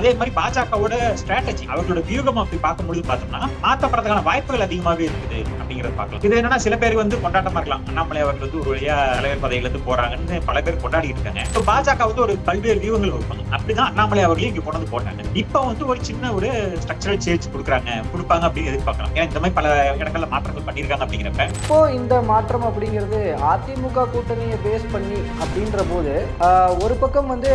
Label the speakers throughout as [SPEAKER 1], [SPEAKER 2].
[SPEAKER 1] அதே மாதிரி பாஜகவோட ஸ்ட்ராட்டஜி அவர்களோட வியூகம் அப்படி பார்க்கும்பொழுது பார்த்தோம்னா மாற்றப்படுறதுக்கான வாய்ப்புகள் அதிகமாகவே இருக்குது அப்படிங்கறத பார்க்கலாம். இது என்னன்னா சில பேர் வந்து கொண்டாட்டமா இருக்கலாம். அண்ணாமலை அவர்கள் வந்து ஒரு வழியா தலைவர் பதவியில இருந்து போறாங்கன்னு பல பேர் கொண்டாடிட்டு இருக்காங்க. இப்போ பாஜக வந்து ஒரு பல்வேறு வியூகங்கள் வைப்பாங்க அப்படிதான் அண்ணாமலை அவர்களையும் இங்க கொண்டு போட்டாங்க. இப்போ வந்து ஒரு சின்ன ஒரு ஸ்ட்ரக்சரல் சேஞ்ச் கொடுக்குறாங்க. கொடுப்பாங்க அப்படின்னு எதிர்பார்க்கலாம். ஏன்னா இந்த மாதிரி பல இடங்கள்ல மாற்றங்கள் பண்ணியிருக்காங்க அப்படிங்கிறப்ப.
[SPEAKER 2] இப்போ இந்த மாற்றம் அப்படிங்கிறது அதிமுக கூட்டணியை பேஸ் பண்ணி அப்படின்ற போது ஒரு பக்கம் வந்து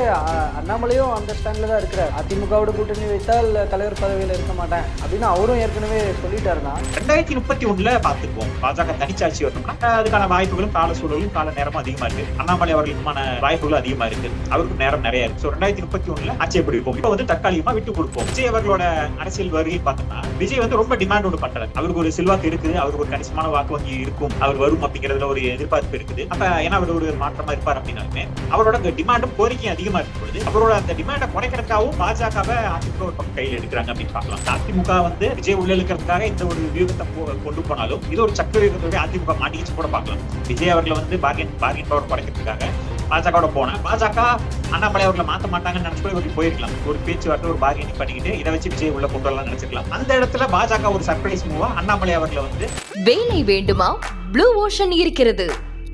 [SPEAKER 2] அண்ணாமலையும் அந்த ஸ்டாண்ட்ல தான் இருக்கிறார். திமுகவோட கூட்டணி வைத்தால் தலைவர் பதவியில் இருக்க மாட்டேன் அப்படின்னு அவரும் ஏற்கனவே சொல்லிட்டாருன்னா
[SPEAKER 1] ரெண்டாயிரத்தி முப்பத்தி ஒண்ணுல பாத்துக்குவோம் பாஜக தனிச்சாட்சி வரணும்னா அதுக்கான வாய்ப்புகளும் கால சூழலும் கால நேரமும் அதிகமா இருக்கு. அண்ணாமலை அவர்களுக்குமான வாய்ப்புகளும் அதிகமா இருக்கு. அவருக்கு நேரம் நிறைய இருக்கு. ஸோ ரெண்டாயிரத்தி முப்பத்தி ஒண்ணுல ஆட்சி எப்படி இப்போ வந்து தற்காலிகமா விட்டு கொடுப்போம். விஜய் அவர்களோட அரசியல் வருகை பார்த்தோம்னா விஜய் வந்து ரொம்ப டிமாண்ட் ஒன்று பண்றாரு. அவருக்கு ஒரு செல்வாக்கு இருக்குது அவருக்கு ஒரு கணிசமான வாக்கு வங்கி இருக்கும் அவர் வரும் அப்படிங்கிறதுல ஒரு எதிர்பார்ப்பு இருக்குது. அப்ப ஏன்னா அவர் ஒரு மாற்றமா இருப்பார் அப்படின்னாலுமே அவரோட டிமாண்டும் கோரிக்கையும் அதிகமா இருக்கும் பொழுது அவரோட அந்த டிமாண்டை குறைக்கிறதுக்காகவும் பாஜகவை அதிமுக ஒரு பக்கம் கையில் எடுக்கிறாங்க அப்படின்னு பார்க்கலாம். அதிமுக வந்து விஜய் உள்ள இருக்கிறதுக்காக இந்த ஒரு வியூகத்தை போ- கொண்டு போனாலும் இது ஒரு சக்கர அதிமுக மாட்டிக்கிச்சு கூட பார்க்கலாம். விஜய் அவர்களை வந்து பார்கின் பார்கின் பவர் குறைக்கிறதுக்காக பாஜகவோட போன பாஜக அண்ணாமலை அவர்களை மாத்த மாட்டாங்கன்னு நினைச்சு கூட இவருக்கு போயிருக்கலாம். ஒரு பேச்சுவார்த்தை ஒரு பார்கெனிங் பண்ணிக்கிட்டு இதை வச்சு விஜய் உள்ள கொண்டு வரலாம் நினைச்சிருக்கலாம். அந்த இடத்துல பாஜக ஒரு சர்ப்ரைஸ் மூவா அண்ணாமலை அவர்களை வந்து
[SPEAKER 3] வேலை வேண்டுமா? ப்ளூ ஓஷன் இருக்கிறது.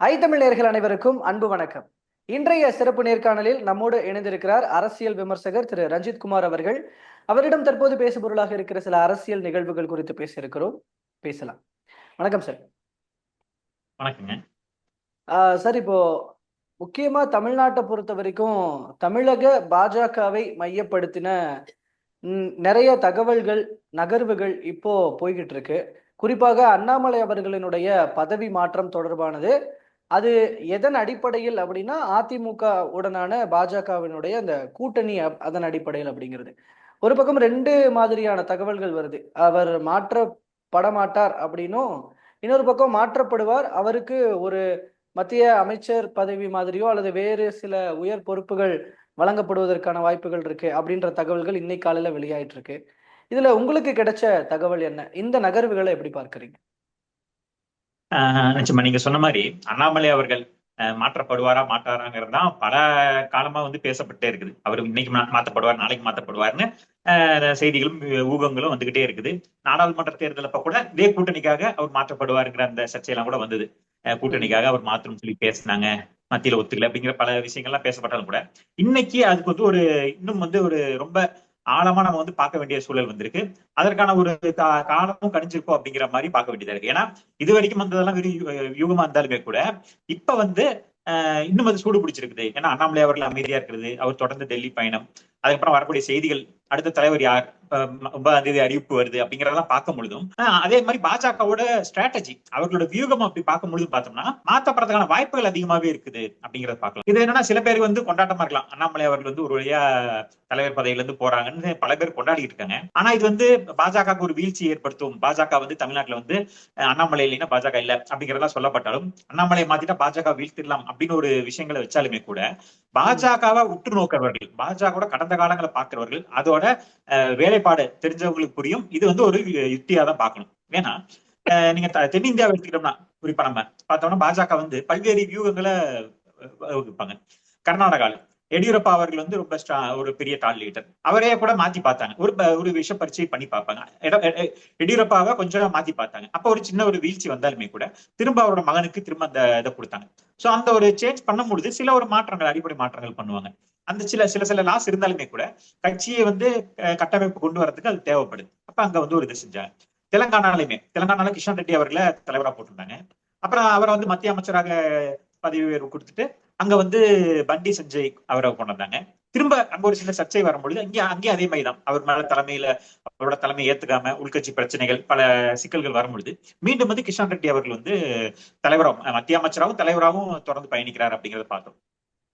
[SPEAKER 2] ஐ தமிழ் நேயர்கள் அனைவருக்கும் அன்பு வணக்கம். இன்றைய சிறப்பு நேர்காணலில் நம்மோடு இணைந்திருக்கிறார் அரசியல் விமர்சகர் திரு. ரஞ்சித் குமார் அவர்கள். அவரிடம் தற்போது பேசுபொருளாக இருக்கிற சில அரசியல் நிகழ்வுகள் குறித்து பேசியிருக்கிறோம். பேசலாம். வணக்கம் சார்.
[SPEAKER 1] வணக்கங்க.
[SPEAKER 2] சார் இப்போ முக்கியமா தமிழ்நாட்டை பொறுத்த வரைக்கும் தமிழக பாஜகவை மையப்படுத்தின நிறைய தகவல்கள் நகர்வுகள் இப்போ போய்கிட்டு இருக்கு. குறிப்பாக அண்ணாமலை அவர்களினுடைய பதவி மாற்றம் தொடர்பானது. அது எதன் அடிப்படையில் அப்படின்னா அதிமுக உடனான பாஜகவினுடைய அந்த கூட்டணி அதன் அடிப்படையில் அப்படிங்கிறது. ஒரு பக்கம் ரெண்டு மாதிரியான தகவல்கள் வருது. அவர் மாற்றப்பட மாட்டார் அப்படின்னும் இன்னொரு பக்கம் மாற்றப்படுவார். அவருக்கு ஒரு மத்திய அமைச்சர் பதவி மாதிரியோ அல்லது வேறு சில உயர் பொறுப்புகள் வழங்கப்படுவதற்கான வாய்ப்புகள் இருக்கு அப்படின்ற தகவல்கள் இன்னைக்கு காலையில வெளியாயிட்டு இருக்கு. இதுல உங்களுக்கு கிடைச்ச தகவல் என்ன? இந்த நகர்வுகளை எப்படி பார்க்குறீங்க?
[SPEAKER 1] நிச்சயமா. நீங்க சொன்ன மாதிரி அண்ணாமலை அவர்கள் மாற்றப்படுவாரா மாட்டாராங்கிறது தான் பல காலமா வந்து பேசப்பட்டே இருக்குது. அவர் இன்னைக்கு மாற்றப்படுவார் நாளைக்கு மாற்றப்படுவார்னு ஆஹ் செய்திகளும் ஊகங்களும் வந்துகிட்டே இருக்குது. நாடாளுமன்ற தேர்தல் அப்ப கூட இதே கூட்டணிக்காக அவர் மாற்றப்படுவாருங்கிற அந்த சர்ச்சையெல்லாம் கூட வந்தது. கூட்டணிக்காக அவர் மாற்றணும் சொல்லி பேசினாங்க. மத்தியில ஒத்துக்கல அப்படிங்கிற பல விஷயங்கள்லாம் பேசப்பட்டாலும் கூட இன்னைக்கு அதுக்கு வந்து ஒரு இன்னும் வந்து ஒரு ரொம்ப ஆழமா நம்ம வந்து பார்க்க வேண்டிய சூழல் வந்திருக்கு. அதற்கான ஒரு காலமும் கணிஞ்சிருக்கும் அப்படிங்கிற மாதிரி பார்க்க வேண்டியதா இருக்கு. ஏன்னா இது வரைக்கும் வந்ததெல்லாம் வெறும் யூகமா இருந்தாலுமே கூட இப்ப வந்து ஆஹ் இன்னும் அது சூடு பிடிச்சிருக்குது. ஏன்னா அண்ணாமலை அவர்கள் அமைதியா இருக்கிறது அவர் தொடர்ந்து டெல்லி பயணம் அதுக்கப்புறம் வரக்கூடிய செய்திகள் அடுத்த தலைவர் யார்? ஒன்பதாம் தேதி அறிவிப்பு வருது அப்படிங்கறதெல்லாம் பார்க்கும் பொழுதும் அதே மாதிரி பாஜகவோட ஸ்ட்ராட்டஜி அவர்களோட வியூகம் அப்படி பார்க்கும் பொழுதும் பார்த்தோம்னா மாத்தப்படுறதுக்கான வாய்ப்புகள் அதிகமாவே இருக்குது அப்படிங்கறத பார்க்கலாம். இது என்னன்னா சில பேர் வந்து கொண்டாட்டமா இருக்கலாம். அண்ணாமலை அவர்கள் வந்து ஒரு வழியா தலைவர் பதவியில இருந்து போறாங்கன்னு பல பேர் கொண்டாடிட்டு இருக்காங்க. ஆனா இது வந்து பாஜகவுக்கு ஒரு வீழ்ச்சி ஏற்படுத்தும். பாஜக வந்து தமிழ்நாட்டுல வந்து அண்ணாமலை இல்லைன்னா பாஜக இல்ல அப்படிங்கறதெல்லாம் சொல்லப்பட்டாலும் அண்ணாமலையை மாத்திட்டா பாஜக வீழ்த்திடலாம் அப்படின்னு ஒரு விஷயங்களை வச்சாலுமே கூட பாஜகவை உற்று நோக்கிறவர்கள் பாஜகவோட கடந்த காலங்களை பார்க்கிறவர்கள் அது அஹ், வேலைப்பாடு தெரிஞ்சவங்களுக்கு புரியும். இது வந்து ஒரு யுக்தியா தான் பார்க்கணும். ஏன்னா நீங்க தென்னிந்தியாவை எடுத்துக்கிட்டோம்னா குறிப்பா நம்ம பார்த்தோம்னா பாஜக வந்து பல்வேறு வியூகங்களை வகுப்பாங்க. கர்நாடகால எடியூரப்பா அவர்கள் வந்து ரொம்ப ஒரு பெரிய டால் லீடர். அவரே கூட மாத்தி பார்த்தாங்க. ஒரு ஒரு விஷ பரீட்சை பண்ணி பார்ப்பாங்க. எடியூரப்பாவை கொஞ்சம் மாத்தி பார்த்தாங்க. அப்ப ஒரு சின்ன ஒரு வீழ்ச்சி வந்தாலுமே கூட திரும்ப அவரோட மகனுக்கு திரும்ப அந்த இதை கொடுத்தாங்க. சோ அந்த ஒரு சேஞ்ச் பண்ணும் பொழுது சில ஒரு மாற்றங்கள் அடிப்படை மாற்றங்கள் பண்ணுவாங்க. அந்த சில சில சில லாஸ் இருந்தாலுமே கூட கட்சியை வந்து கட்டமைப்பு கொண்டு வரதுக்கு அது தேவைப்படுது. அப்ப அங்க வந்து ஒரு இது செஞ்சாங்க. தெலங்கானாலுமே தெலங்கானால கிஷன் ரெட்டி அவர்களை தலைவரா போட்டிருந்தாங்க. அப்புறம் அவரை வந்து மத்திய அமைச்சராக பதவி உயர்வு கொடுத்துட்டு அங்க வந்து பண்டி சஞ்சய் அவரை கொண்டு வந்தாங்க. திரும்ப அங்க ஒரு சின்ன சர்ச்சை வரும்பொழுது அங்கே அங்கேயும் அதே மாதிரி தான் அவர் மேல தலைமையில அவரோட தலைமை ஏத்துக்காம உள்கட்சி பிரச்சனைகள் பல சிக்கல்கள் வரும்பொழுது மீண்டும் வந்து கிஷன் ரெட்டி அவர்கள் வந்து தலைவராகவும் மத்திய அமைச்சராகவும் தலைவராகவும் தொடர்ந்து பயணிக்கிறார் அப்படிங்கறத பார்த்தோம்.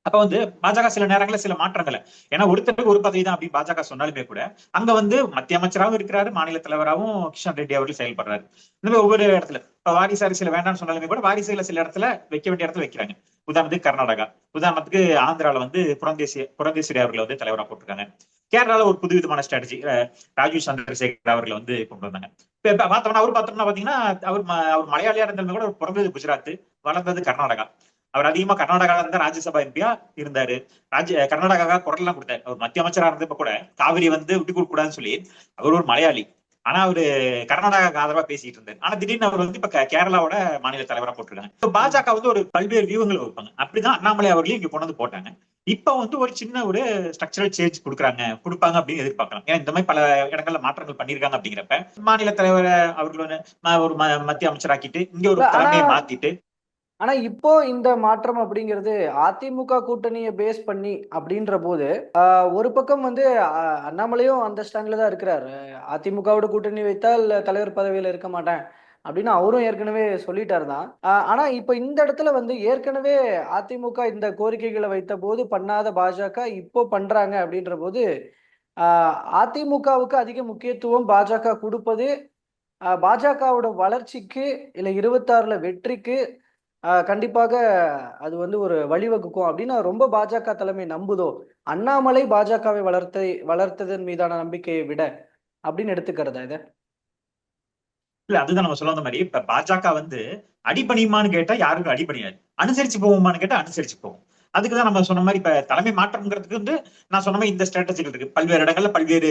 [SPEAKER 1] அப்ப வந்து பாஜக சில நேரங்களில் சில மாற்றங்களை. ஏன்னா ஒருத்தருக்கு ஒரு பதவி தான் அப்படின்னு பாஜக சொன்னாலுமே கூட அங்க வந்து மத்திய அமைச்சராகவும் இருக்கிறாரு மாநில தலைவராகவும் கிஷன் ரெட்டி அவர்கள் செயல்படுறாரு. இந்த மாதிரி ஒவ்வொரு இடத்துல இப்ப வாரிசு அரசியல் வேண்டாம்னு சொன்னாலுமே கூட வாரிசுல சில இடத்துல வைக்க வேண்டிய இடத்துல வைக்கிறாங்க. உதாரணத்துக்கு கர்நாடகா உதாரணத்துக்கு ஆந்திரால வந்து புரந்தேசி புரந்தேஸ்வரி அவர்களை வந்து தலைவரா போட்டிருக்காங்க. கேரளால ஒரு புது விதமான ஸ்ட்ராட்டஜி ராஜீவ் சந்திரசேகர் அவர்களை வந்து கொண்டு வந்தாங்க. இப்ப பார்த்தோம்னா அவர் பார்த்தோம்னா பாத்தீங்கன்னா அவர் அவர் மலையாளியா இருந்தாலுமே கூட பிறந்தது குஜராத் வளர்ந்தது கர்நாடகா. அவர் அதிகமா கர்நாடகால இருந்தா ராஜ்யசபா எம்பியா இருந்தாரு. ராஜ்ய கர்நாடகா குரல் எல்லாம் கொடுத்தாரு. அவர் மத்திய அமைச்சரா இருந்தப்ப கூட காவிரி வந்து விட்டு கொடுக்க கூடாதுன்னு சொல்லி அவர் ஒரு மலையாளி. ஆனா அவரு கர்நாடகாக்கு ஆதரவா பேசிட்டு இருந்தாரு. ஆனா திடீர்னு அவர் வந்து இப்ப கேரளாவோட மாநில தலைவரா போட்டிருக்காங்க. இப்ப பாஜக வந்து ஒரு பல்வேறு வியூகங்கள் வைப்பாங்க. அப்படிதான் அண்ணாமலை அவர்களையும் இங்க கொண்டு வந்து போட்டாங்க. இப்ப வந்து ஒரு சின்ன ஒரு ஸ்ட்ரக்சரல் சேஞ்ச் கொடுக்குறாங்க. கொடுப்பாங்க அப்படின்னு எதிர்பார்க்கலாம். ஏன்னா இந்த மாதிரி பல இடங்கள்ல மாற்றங்கள் பண்ணிருக்காங்க அப்படிங்கிறப்ப மாநில தலைவர் அவர்கள் ஒரு மத்திய அமைச்சராக்கிட்டு இங்க ஒரு தலைமையை மாத்திட்டு
[SPEAKER 2] ஆனா இப்போ இந்த மாற்றம் அப்படிங்கிறது அதிமுக கூட்டணியை பேஸ் பண்ணி அப்படின்ற போது ஒரு பக்கம் வந்து அண்ணாமலையும் அந்த ஸ்டாண்ட்ல தான் இருக்கிறாரு. அதிமுகவோட கூட்டணி வைத்தால் தலைவர் பதவியில இருக்க மாட்டேன் அப்படின்னு அவரும் ஏற்கனவே சொல்லிட்டாரு தான். ஆனா இப்போ இந்த இடத்துல வந்து ஏற்கனவே அதிமுக இந்த கோரிக்கைகளை வைத்த போது பண்ணாத பாஜக இப்போ பண்றாங்க அப்படின்ற போது அதிமுகவுக்கு அதிக முக்கியத்துவம் பாஜக கொடுப்பது பாஜகவோட வளர்ச்சிக்கு இல்லை இருபத்தாறுல வெற்றிக்கு கண்டிப்பாக அது வந்து ஒரு வழிவகுக்கும் அப்படின்னு ரொம்ப பாஜக தலைமை நம்புதோ? அண்ணாமலை பாஜகவை வளர்த்த வளர்த்ததன் மீதான நம்பிக்கையை விட அப்படின்னு எடுத்துக்கிறதா இதை?
[SPEAKER 1] இல்ல அதுதான் நம்ம சொல்ல வந்த மாதிரி இப்ப பாஜக வந்து அடிபணியுமான்னு கேட்டா யாருக்கும் அடிபணியாது. அனுசரிச்சு போவோமான்னு கேட்டா அனுசரிச்சு போவோம். அதுக்குதான் நம்ம சொன்ன மாதிரி இப்ப தலைமை மாற்றம்ங்கிறதுக்கு வந்து நான் சொன்ன மாதிரி இந்த ஸ்ட்ராட்டஜிகள் இருக்கு. பல்வேறு இடங்கள்ல பல்வேறு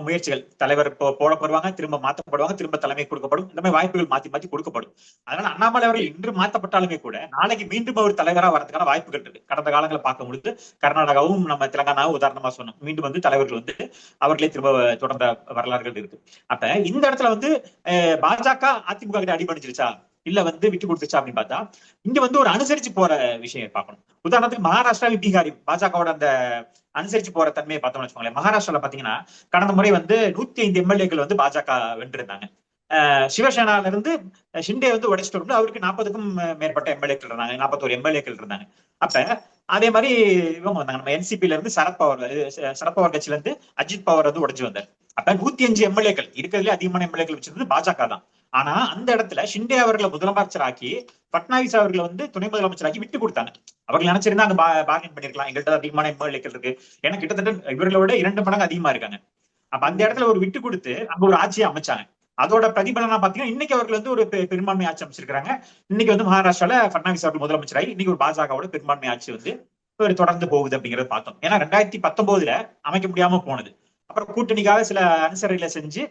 [SPEAKER 1] முயற்சிகள். தலைவர் இப்போ போடப்படுவாங்க திரும்ப மாற்றப்படுவாங்க திரும்ப தலைமை கொடுக்கப்படும். இந்த மாதிரி வாய்ப்புகள் மாத்தி மாத்தி கொடுக்கப்படும். அதனால அண்ணாமலை அவர்கள் இன்று மாற்றப்பட்டாலுமே கூட நாளைக்கு மீண்டும் அவர் தலைவரா வரதுக்கான வாய்ப்புகள் இருக்கு. கடந்த காலங்களை பார்க்கும் பொழுது கர்நாடகாவும் நம்ம தெலங்கானாவும் உதாரணமா சொன்னோம். மீண்டும் வந்து தலைவர்கள் வந்து அவர்களே திரும்ப தொடர்ந்த வரலாறுகள் இருக்கு. அப்ப இந்த இடத்துல வந்து அஹ், பாஜக அதிமுக கிட்ட அடிபணிச்சிருச்சா இல்ல வந்து விட்டு கொடுத்துச்சா அப்படின்னு பார்த்தா இங்க வந்து ஒரு அனுசரிச்சு போற விஷயம் பார்க்கணும். உதாரணத்துக்கு மகாராஷ்டிராவில் பீகாரி பாஜகவோட அந்த அனுசரிச்சு போற தன்மையை பார்த்தோம்னு வச்சுக்கோங்களேன். மகாராஷ்டிரால பாத்தீங்கன்னா கடந்த முறை வந்து நூத்தி ஐந்து எம்எல்ஏக்கள் வந்து பாஜக வென்றிருந்தாங்க. சிவசேனால இருந்து ஷிண்டே வந்து உடைச்சிட்டு வந்து அவருக்கு நாற்பதுக்கும் மேற்பட்ட எம்எல்ஏக்கள் இருந்தாங்க. நாற்பத்தோரு எம்எல்ஏக்கள் இருந்தாங்க. அப்ப அதே மாதிரி இவங்க வந்தாங்க. நம்ம என்சிபில இருந்து சரத்பவர் சரத்பவர் கட்சியில இருந்து அஜித் பவர் வந்து உடைச்சு வந்தார். அப்ப நூத்தி அஞ்சு எம்எல்ஏக்கள் இருக்கிறதுல அதிகமான எம்எல்ஏக்கள் வச்சிருந்தது பாஜக தான். ஆனா அந்த இடத்துல ஷிண்டே அவர்களை முதலமைச்சராக்கி பட்னாவிஸ் அவர்களை வந்து துணை முதலமைச்சராக்கி விட்டு கொடுத்தாங்க. அவர்கள் நினைச்சிருந்தா அங்க பார்கன் பண்ணிருக்கலாம். எங்கள்கிட்ட அதிகமான எம்எல்ஏக்கள் இருக்கு. ஏன்னா கிட்டத்தட்ட இவர்களோட இரண்டு மடங்கு அதிகமா இருக்காங்க. அப்ப அந்த இடத்துல ஒரு விட்டு கொடுத்து அங்க ஒரு ஆட்சியை அமைச்சாங்க. அதோட பிரதிபலனா பாத்தீங்கன்னா இன்னைக்கு அவர்கள் வந்து ஒரு பெரும்பான்மை ஆட்சி அமைச்சிருக்காங்க இன்னைக்கு வந்து மகாராஷ்டிரால பட்னாவிஸ் அவர்கள் முதலமைச்சராகி இன்னைக்கு ஒரு பாஜகவோட பெரும்பான்மை ஆட்சி வந்து ஒரு தொடர்ந்து போகுது அப்படிங்கறத பார்த்தோம். ஏன்னா ரெண்டாயிரத்தி பத்தொன்பதுல அமைக்க முடியாம போனது. அப்புறம் கூட்டணிக்காக சில அனுசரணைகளை செஞ்சு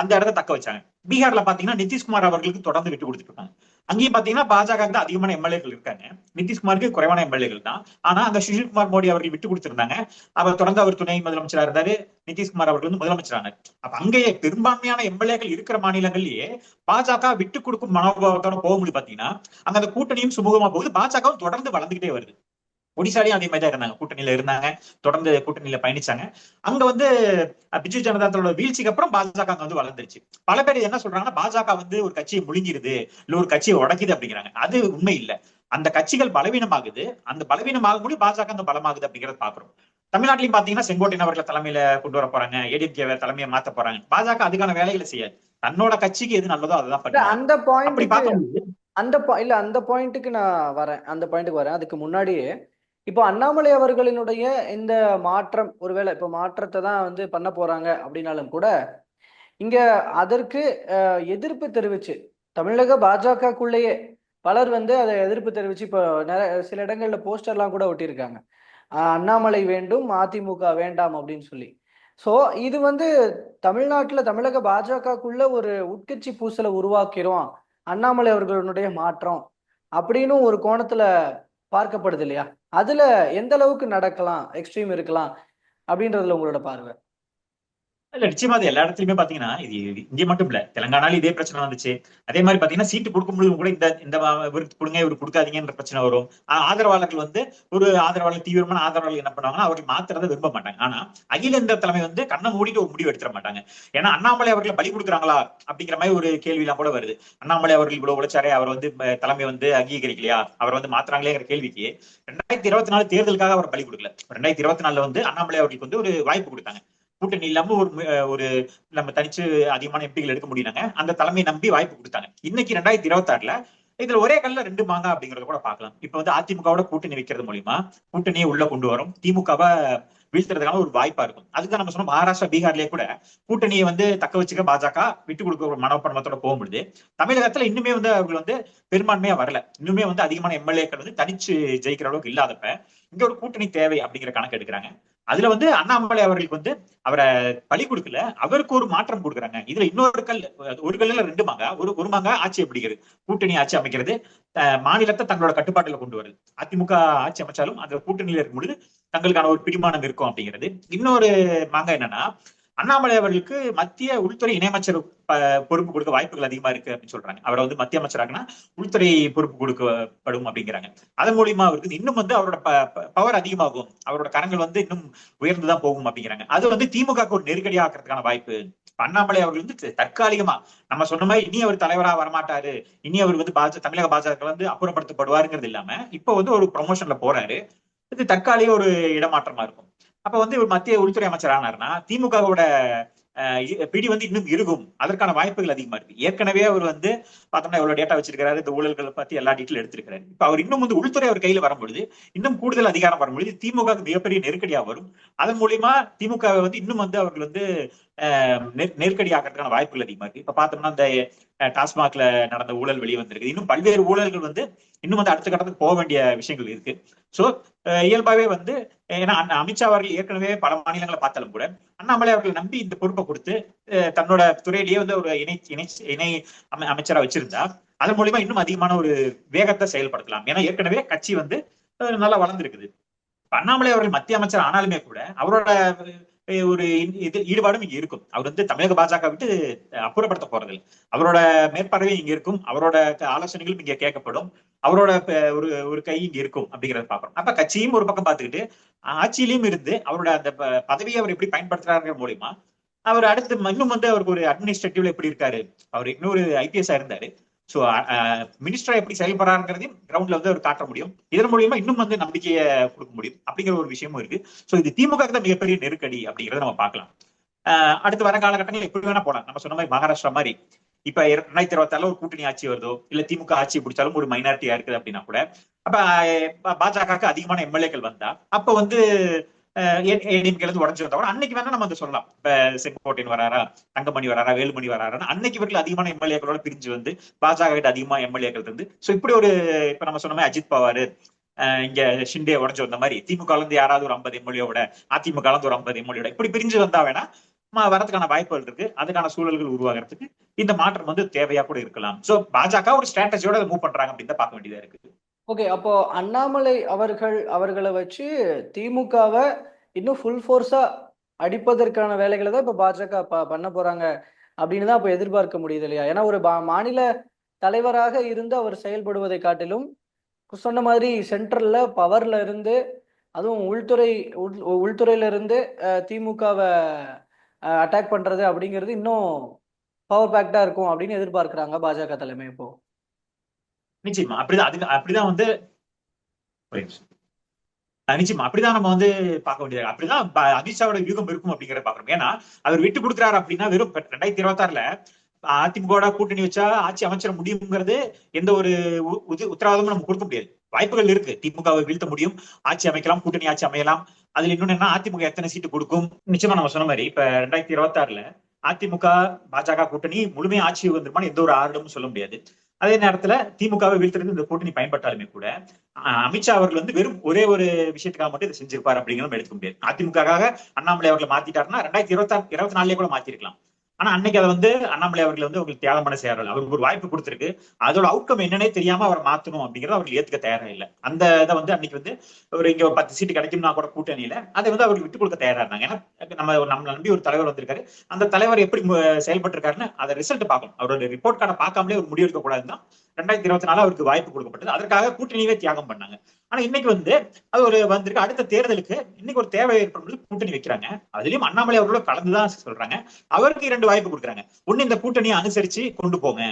[SPEAKER 1] அந்த இடத்த தக்க வச்சாங்க. பீகார்ல பாத்தீங்கன்னா நிதிஷ்குமார் அவர்களுக்கு தொடர்ந்து விட்டு கொடுத்துட்டு இருக்காங்க. அங்கேயும் பாத்தீங்கன்னா பாஜக தான் அதிகமான எம்எல்ஏக்கள் இருக்காங்க. நிதிஷ்குமாருக்கு குறைவான எம்எல்ஏக்கள் தான். ஆனா அங்க சுஷில்குமார் மோடி அவர்கள் விட்டு கொடுத்திருந்தாங்க. அவர் தொடர்ந்து அவர் துணை முதலமைச்சரா இருந்தாரு. நிதிஷ்குமார் அவர்கள் வந்து முதலமைச்சரானார். அப்ப அங்கேயே பெரும்பான்மையான எம்எல்ஏக்கள் இருக்கிற மாநிலங்கள்லயே பாஜக விட்டு கொடுக்கும் மனோபாவத்தோட போக முடியும் பாத்தீங்கன்னா அங்க அந்த கூட்டணியும் சுமூகமா போகுது. பாஜகவும் தொடர்ந்து வளர்ந்துகிட்டே வருது. ஒடிசாலையும் அதே மாதிரி தான் இருந்தாங்க. கூட்டணியில இருந்தாங்க. தொடர்ந்து கூட்டணியில பயணிச்சாங்க. அங்க வந்து பிஜு ஜனதா தளோட வீழ்ச்சிக்கு அப்புறம் பாஜக அங்க வந்து வளர்ந்துருச்சு. பல பேர் என்ன சொல்றாங்கன்னா பாஜக வந்து ஒரு கட்சியை முழுங்கிருது இல்ல ஒரு கட்சியை உடைக்குது அப்படிங்கிறாங்க. அது உண்மை இல்ல. அந்த கட்சிகள் பலவீனமாகுது. அந்த பலவீனமாகும் போது பாஜக அந்த பலமாகுது அப்படிங்கறத பாக்குறோம். தமிழ்நாட்டிலையும் பாத்தீங்கன்னா செங்கோட்டையன் அவர்களை தலைமையில கொண்டு வர போறாங்க. ஏடிஎம்கே தலைமையை மாத்த போறாங்க. பாஜக அதுக்கான வேலைகளை செய்யாது. தன்னோட கட்சிக்கு எது நல்லதோ அதுதான்
[SPEAKER 2] அந்த பாயிண்ட் அந்த இல்ல அந்த பாயிண்ட்டுக்கு நான் வரேன். அந்த பாயிண்ட்டுக்கு வரேன். அதுக்கு முன்னாடியே இப்போ அண்ணாமலை அவர்களினுடைய இந்த மாற்றம் ஒருவேளை இப்போ மாற்றத்தை தான் வந்து பண்ண போறாங்க அப்படின்னாலும் கூட இங்க அதற்கு எதிர்ப்பு தெரிவிச்சு தமிழக பாஜகக்குள்ளேயே பலர் வந்து அதை எதிர்ப்பு தெரிவிச்சு இப்போ நிறைய சில இடங்கள்ல போஸ்டர்லாம் கூட ஒட்டியிருக்காங்க. அண்ணாமலை வேண்டும் அதிமுக வேண்டாம் அப்படின்னு சொல்லி. ஸோ இது வந்து தமிழ்நாட்டில் தமிழக பாஜகக்குள்ள ஒரு உட்கட்சி பூசலை உருவாக்கிறோம் அண்ணாமலை அவர்களுடைய மாற்றம் அப்படின்னு ஒரு கோணத்துல பார்க்கப்படுது இல்லையா? அதுல எந்த அளவுக்கு நடக்கலாம் எக்ஸ்ட்ரீம் இருக்கலாம் அப்படின்றதுல உங்களோட பார்வை.
[SPEAKER 1] இல்ல நிச்சயமா அது எல்லா இடத்துலயுமே பாத்தீங்கன்னா இது இங்க மட்டும் இல்ல. தெலங்கானால இதே பிரச்சனை வந்துச்சு. அதே மாதிரி பாத்தீங்கன்னா சீட்டு கொடுக்கும்போது கூட இந்த இந்த இவருக்கு கொடுங்க இவருக்கு கொடுக்காதீங்கன்ற பிரச்சனை வரும். ஆதரவாளர்கள் வந்து ஒரு ஆதரவாளர் தீவிரமான ஆதரவாளர்கள் என்ன பண்ணுவாங்கன்னா அவர்கள் மாத்திரத விரும்ப மாட்டாங்க. ஆனா அகில இந்த தலைமை வந்து கண்ணை மூடிட்டு ஒரு முடிவு எடுத்துட மாட்டாங்க. ஏன்னா அண்ணாமலை அவர்களை பலி கொடுக்குறாங்களா அப்படிங்கிற மாதிரி ஒரு கேள்வி எல்லாம் கூட வருது. அண்ணாமலை அவர்கள் இவ்வளவு உழைச்சாரே அவர் வந்து தலைமை வந்து அங்கீகரிக்கலையா? அவர் வந்து மாத்துறாங்களேங்கிற கேள்விக்கு ரெண்டாயிரத்தி இருபத்தி நாலு தேர்தலுக்காக அவர் பலி கொடுக்கல. ரெண்டாயிரத்தி இருபத்தி நாலுல வந்து அண்ணாமலை அவர்களுக்கு வந்து ஒரு வாய்ப்பு கொடுத்தாங்க. கூட்டணி இல்லாம ஒரு ஒரு நம்ம தனிச்சு அதிகமான எம்பிகள் எடுக்க முடியலங்க. அந்த தலைமையை நம்பி வாய்ப்பு கொடுத்தாங்க. இன்னைக்கு ரெண்டாயிரத்தி இருபத்தி ஆறுல இதுல ஒரே கல்ல ரெண்டு மாங்கா அப்படிங்கறத கூட பாக்கலாம் இப்ப வந்து அதிமுகவோட கூட்டணி வைக்கிறது மூலியமா கூட்டணியை உள்ள கொண்டு வரும். திமுகவை வீழ்த்துறதுக்கான ஒரு வாய்ப்பா இருக்கும். அதுக்கு நம்ம சொன்னோம் மகாராஷ்டிரா பீகார்லயே கூட கூட்டணியை வந்து தக்க வச்சுக்க பாஜக விட்டு கொடுக்க ஒரு மனோப்பணத்தோட போக முடியுது. தமிழகத்துல இன்னுமே வந்து அவர்கள் வந்து பெரும்பான்மையா வரல. இன்னுமே வந்து அதிகமான எம்எல்ஏக்கள் வந்து தனிச்சு ஜெயிக்கிற அளவுக்கு இல்லாதப்ப இங்க ஒரு கூட்டணி தேவை அப்படிங்கிற கணக்கு எடுக்கிறாங்க. அதுல வந்து அண்ணாமலை அவர்களுக்கு வந்து அவரை பலி கொடுக்கல. அவருக்கு ஒரு மாற்றம் கொடுக்குறாங்க. இதுல இன்னொரு கல் ஒரு கல்லுல ரெண்டு மாங்கா ஒரு ஒரு மாங்க ஆட்சி அப்படிங்கிறது கூட்டணி ஆட்சி அமைக்கிறது. அஹ் மாநிலத்தை தங்களோட கட்டுப்பாட்டுல கொண்டு வருது அதிமுக ஆட்சி அமைச்சாலும் அந்த கூட்டணியில இருக்கும் பொழுது தங்களுக்கான ஒரு பிடிமானம் இருக்கும் அப்படிங்கிறது. இன்னொரு மாங்க என்னன்னா அண்ணாமலை அவர்களுக்கு மத்திய உள்துறை இணையமைச்சர் பொறுப்பு கொடுக்க வாய்ப்புகள் அதிகமா இருக்கு அப்படின்னு சொல்றாங்க. அவரை வந்து மத்திய அமைச்சராகனா உள்துறை பொறுப்பு கொடுக்கப்படும் அப்படிங்கிறாங்க. அதன் மூலியமா அவருக்கு இன்னும் வந்து அவரோட பவர் அதிகமாகும். அவரோட கரங்கள் வந்து இன்னும் உயர்ந்துதான் போகும் அப்படிங்கிறாங்க. அது வந்து திமுக ஒரு நெருக்கடி ஆக்குறதுக்கான வாய்ப்பு. அண்ணாமலை அவர்கள் வந்து தற்காலிகமா நம்ம சொன்ன மாதிரி இனி அவர் தலைவரா வரமாட்டாரு. இனி அவர் வந்து பாஜக தமிழக பாஜக வந்து அப்புறப்படுத்தப்படுவாருங்கிறது இல்லாம இப்ப வந்து ஒரு ப்ரொமோஷன்ல போறாரு. இது தற்காலிக ஒரு இடமாற்றமா இருக்கும். அப்ப வந்து இவர் மத்திய உள்துறை அமைச்சர் ஆனாருன்னா திமுகவோட பிடி வந்து இன்னும் இருக்கும். அதற்கான வாய்ப்புகள் அதிகமா இருக்கு. ஏற்கனவே அவர் வந்து பார்த்தோம்னா எவ்வளவு டேட்டா வச்சிருக்காரு இந்த ஊழல்களை பத்தி எல்லா டீட்டெயில் எடுத்திருக்காரு இப்ப அவர் இன்னும் வந்து உள்துறை அவர் கையில வரும்பொழுது இன்னும் கூடுதல் அதிகாரம் வரும்பொழுது திமுக மிகப்பெரிய நெருக்கடியா வரும். அதன் மூலியமா திமுக வந்து இன்னும் வந்து அவர்கள் வந்து நெருக்கடி ஆகிறதுக்கான வாய்ப்புகள் அதிகமா இருக்கு. இப்ப பார்த்தோம்னா இந்த டாஸ்மாக்ல நடந்த ஊழல் வெளியே வந்திருக்கு இன்னும் பல்வேறு ஊழல்கள் வந்து இன்னும் வந்து அடுத்த கட்டத்துக்கு போக வேண்டிய விஷயங்கள் இருக்கு. சோ இயல்பாவே வந்து ஏன்னா அமித்ஷா அவர்கள் ஏற்கனவே பல மாநிலங்களை பார்த்தாலும் கூட அண்ணாமலை அவர்கள் நம்பி இந்த பொறுப்பை கொடுத்து அஹ், தன்னோட துறையிலேயே வந்து ஒரு இணை இணை இணை அமை- அமைச்சரா வச்சிருந்தா அதன் மூலியமா இன்னும் அதிகமான ஒரு வேகத்தை செயல்படுத்தலாம். ஏன்னா ஏற்கனவே கட்சி வந்து நல்லா வளர்ந்துருக்குது. அண்ணாமலை அவர்கள் மத்திய அமைச்சர் ஆனாலுமே கூட அவரோட ஒரு இது ஈடுபாடும் இங்க இருக்கும். அவர் வந்து தமிழக பாஜக விட்டு அப்புறப்படுத்த போறதில்லை. அவரோட மேற்பார்வையும் இங்க இருக்கும். அவரோட ஆலோசனைகளும் இங்க கேட்கப்படும். அவரோட ஒரு ஒரு கை இங்க இருக்கும் அப்படிங்கறத பாக்குறோம் அப்ப கட்சியும் ஒரு பக்கம் பாத்துக்கிட்டு ஆட்சியிலையும் இருந்து அவரோட அந்த ப- பதவியை அவர் எப்படி பயன்படுத்துறாருங்கிற மூலியமா அவர் அடுத்து இன்னும் வந்து அவருக்கு ஒரு அட்மினிஸ்ட்ரேட்டிவ்ல எப்படி இருக்காரு? அவர் இன்னொரு ஐபிஎஸ் இருந்தாரு. ஸோ மினிஸ்டர் uh, uh, எப்படி செயல்படுறாங்கிறதையும் கிரவுண்ட்ல வந்து அவர் காட்ட முடியும். இதன் மூலியமா இன்னும் வந்து நம்பிக்கையை கொடுக்க முடியும். அப்படிங்கிற ஒரு விஷயமும் இருக்கு. ஸோ இது திமுக தான் மிகப்பெரிய நெருக்கடி அப்படிங்கறத நம்ம பார்க்கலாம். ஆஹ் அடுத்து வர காலகட்டங்கள் எப்படி வேணா போலாம். நம்ம சொன்ன மாதிரி மகாராஷ்டிரா மாதிரி இப்ப ரெண்டாயிரத்தி இருபத்தால ஒரு கூட்டணி ஆட்சி வருதோ இல்ல திமுக ஆட்சி பிடிச்சாலும் ஒரு மைனாரிட்டியா இருக்குது அப்படின்னா கூட அப்ப பாஜகவுக்கு அதிகமான எம்எல்ஏக்கள் வந்தா அப்ப வந்து ஏடிஎம்கே உடஞ்சு வந்தா கூட அன்னைக்கு வேணா நம்ம வந்து சொல்லலாம். இப்ப செங்கோட்டையன் வராரா தங்கமணி வராரா வேலுமணி வராரா அன்னைக்கு இவர்கள் அதிகமான எம்எல்ஏக்களோட பிரிஞ்சு வந்து பாஜக கிட்ட அதிகமா எம்எல்ஏக்கள் இருந்து சோ இப்படி ஒரு இப்ப நம்ம சொன்ன மாதிரி அஜித் பவார் இங்க ஷிண்டே உடஞ்சு வந்த மாதிரி திமுக இருந்து யாராவது ஒரு ஐம்பது எம்எல்ஏவோட அதிமுக இருந்து ஒரு ஐம்பது எம்எல்ஏட இப்படி பிரிஞ்சு வந்தா வேணா வரதுக்கான வாய்ப்புகள் இருக்கு. அதுக்கான சூழல்கள் உருவாகிறதுக்கு இந்த மாற்றம் வந்து தேவையா கூட இருக்கலாம். சோ பாஜக ஒரு ஸ்ட்ராட்டஜியோட மூவ் பண்றாங்க அப்படின்னு தான் பார்க்க வேண்டியதா இருக்கு
[SPEAKER 2] ஓகே அப்போ அண்ணாமலை அவர்கள் அவர்களை வச்சு திமுகவை இன்னும் ஃபுல் ஃபோர்ஸா அடிப்பதற்கான வேலைகளை தான் இப்போ பாஜக பண்ண போறாங்க அப்படின்னு தான் இப்போ எதிர்பார்க்க முடியுது இல்லையா? ஏன்னா ஒரு மாநில தலைவராக இருந்து அவர் செயல்படுவதை காட்டிலும் சொன்ன மாதிரி சென்ட்ரல்ல பவர்ல இருந்து அதுவும் உள்துறை உள் உள்துறையில இருந்து திமுகவை அட்டாக் பண்றது அப்படிங்கிறது இன்னும் பவர் பேக்டா இருக்கும் அப்படின்னு எதிர்பார்க்கிறாங்க பாஜக தலைமை இப்போ.
[SPEAKER 1] நிச்சயமா அப்படிதான் அது அப்படிதான் வந்து நிச்சயமா அப்படிதான் நம்ம வந்து பார்க்க வேண்டியது அப்படிதான் அதிஷாவோட அமித்ஷாவோட வியூகம் இருக்கும் அப்படிங்கிற பாக்குறோம் ஏன்னா அவர் விட்டு கொடுக்குறாரு அப்படின்னா வெறும் ரெண்டாயிரத்தி இருபத்தி ஆறுல அதிமுக கூட்டணி வச்சா ஆட்சி அமைச்சிட முடியுங்கிறது எந்த ஒரு உத்தரவாதமும் நம்ம கொடுக்க முடியாது. வாய்ப்புகள் இருக்கு. திமுகவை வீழ்த்த முடியும். ஆட்சி அமைக்கலாம் கூட்டணி ஆட்சி அமையலாம். அதுல இன்னொன்னு என்ன அதிமுக எத்தனை சீட்டு கொடுக்கும்? நிச்சயமா நம்ம சொன்ன மாதிரி இப்ப ரெண்டாயிரத்தி இருபத்தி ஆறுல அதிமுக பாஜக கூட்டணி முழுமையா ஆட்சி வந்துருமான்னு எந்த ஒரு ஆர்டமும் சொல்ல முடியாது. அதே நேரத்துல திமுகவை வீழ்த்துறது இந்த கூட்டணி பயன்பட்டாலுமே கூட அமித்ஷா அவர்கள் வந்து வெறும் ஒரே ஒரு விஷயத்துக்காக மட்டும் இதை செஞ்சிருப்பார் அப்படிங்கிறத எடுத்துக்க முடியாது. அதிமுகவாக அண்ணாமலை அவர்களை மாத்திட்டாருன்னா ரெண்டாயிரத்தி இருபத்தி இருபத்தி நாலுலயே கூட மாத்திருக்கலாம். ஆனா அன்னைக்கு அதை வந்து அண்ணாமலை அவர்கள் வந்து உங்களுக்கு தியாகம் பண்ண செய்யறாரு அவருக்கு ஒரு வாய்ப்பு கொடுத்துருக்கு. அதோட அவுட்கம் என்னன்னே தெரியாம அவர் மாத்தணும் அப்படிங்கறத அவர்கள் ஏத்துக்க தயாரா இல்ல. அந்த இதை வந்து அன்னைக்கு வந்து ஒரு இங்க ஒரு பத்து சீட்டு கிடைக்கும்னா கூட கூட்டணியில அதை வந்து அவருக்கு விட்டு கொடுக்க தயாரா இருந்தாங்க. ஏன்னா நம்ம நம்ம நம்பி ஒரு தலைவர் வந்திருக்காரு. அந்த தலைவர் எப்படி செயல்பட்டு இருக்காருன்னு அதை ரிசல்ட் பார்க்கணும். அவரோட ரிப்போர்ட் கார்டை பார்க்காமலே ஒரு முடிவெடுக்க கூடாதுதான் ரெண்டாயிரத்தி இருபத்தி நாலு அவருக்கு வாய்ப்பு கொடுக்கப்பட்டது. அதற்காக கூட்டணியவே தியாகம் பண்ணாங்க. ஆனா இன்னைக்கு வந்து அது ஒரு வந்திருக்கு. அடுத்த தேர்தலுக்கு இன்னைக்கு ஒரு தேவை ஏற்படும் கூட்டணி வைக்கிறாங்க. அதுலயும் அண்ணாமலை அவர்களோட கலந்துதான் சொல்றாங்க. அவருக்கு இரண்டு வாய்ப்பு கொடுக்குறாங்க. ஒண்ணு இந்த கூட்டணியை அனுசரிச்சு கொண்டு போங்க.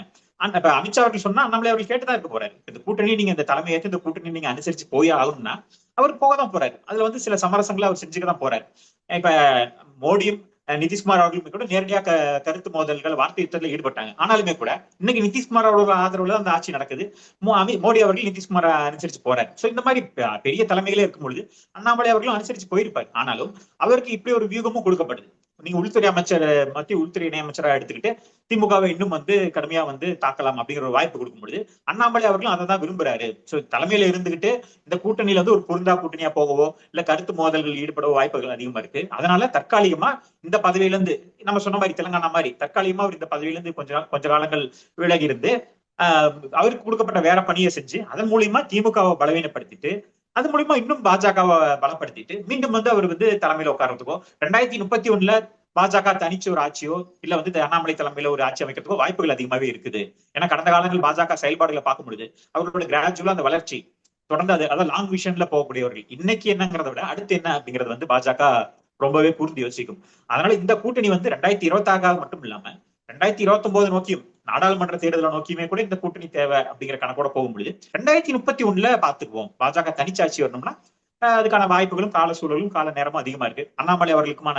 [SPEAKER 1] அந்த அமித்ஷா அவர்கள் சொன்னா அண்ணாமலை அவர்கள் கேட்டுதான் இருக்க போறாரு. இந்த கூட்டணி நீங்க இந்த தலைமையை ஏற்று இந்த கூட்டணி நீங்க அனுசரிச்சு போய் ஆகணும்னா அவர் போக தான் போறாரு. அதுல வந்து சில சமரசங்களை அவர் செஞ்சுக்க தான் போறாரு. இப்ப மோடியும் நிதிஷ்குமார் அவர்களுமே கூட நேரடியா கருத்து மோதல்கள் வார்த்தை யுத்தத்தில் ஈடுபட்டாங்க. ஆனாலுமே கூட இன்னைக்கு நிதிஷ்குமார் அவர்களோட ஆதரவுல அந்த ஆட்சி நடக்குது. மோடி அவர்கள் நிதிஷ்குமார் அனுசரிச்சு போறாரு. சோ இந்த மாதிரி பெரிய தலைமைகளே இருக்கும் பொழுது அண்ணாமலை அவர்களும் அனுசரிச்சு போயிருப்பார். ஆனாலும் அவருக்கு இப்படி ஒரு வியூகமும் கொடுக்கப்படுது. நீங்க உள்துறை அமைச்சர் மத்திய உள்துறை இணை அமைச்சரா எடுத்துக்கிட்டு திமுகவை இன்னும் வந்து கடுமையா வந்து தாக்கலாம் அப்படிங்கிற ஒரு வாய்ப்பு கொடுக்கும் பொழுது அண்ணாமலை அவர்களும் அதை தான் விரும்புறாரு. சோ தலைமையில இருந்துகிட்டு இந்த கூட்டணியில வந்து ஒரு பொருந்தா கூட்டணியா போகவோ இல்ல கருத்து மோதல்கள் ஈடுபடவோ வாய்ப்புகள் அதிகமா இருக்கு. அதனால தற்காலிகமா இந்த பதவியில இருந்து நம்ம சொன்ன மாதிரி தெலுங்கானா மாதிரி தற்காலிகமா அவர் இந்த பதவியில இருந்து கொஞ்ச கொஞ்ச காலங்கள் விலகி இருந்து அவருக்கு கொடுக்கப்பட்ட வேற பணியை செஞ்சு அதன் மூலியமா திமுகவை பலவீனப்படுத்திட்டு அது மூலியமா இன்னும் பாஜகவை பலப்படுத்திட்டு மீண்டும் வந்து அவர் வந்து தலைமையில உட்கார்றதுக்கோ ரெண்டாயிரத்தி முப்பத்தி ஒண்ணுல பாஜக தனிச்சு ஒரு ஆட்சியோ இல்ல வந்து அண்ணாமலை தலைமையில ஒரு ஆட்சி அமைக்கிறதுக்கோ வாய்ப்புகள் அதிகமாவே இருக்குது. ஏன்னா கடந்த காலங்கள் பாஜக செயல்பாடுகளை பார்க்க முடியுது அவர்களோட கிராஜுவலா அந்த வளர்ச்சி தொடர்ந்து அது அதாவது லாங் விஷன்ல போகக்கூடியவர்கள். இன்னைக்கு என்னங்கிறத விட அடுத்து என்ன அப்படிங்கறது வந்து பாஜக ரொம்பவே கூர்ந்து யோசிக்கும். அதனால இந்த கூட்டணி வந்து ரெண்டாயிரத்தி இருபத்தி ஆறாவது மட்டும் இல்லாம ரெண்டாயிரத்தி இருபத்தி ஒன்பது நோக்கியும் நாடாளுமன்ற தேர்தலை நோக்கியுமே கூட இந்த கூட்டணி தேவை அப்படிங்கிற கணக்கோட போக முடியுது. ரெண்டாயிரத்தி முப்பத்தி ஒண்ணுல பாத்துக்குவோம் பாஜக தனிச்சாட்சி வரணும்னா அதுக்கான வாய்ப்புகளும் கால சூழலும் கால நேரமும் அதிகமா இருக்கு. அண்ணாமலை அவர்களுக்குமான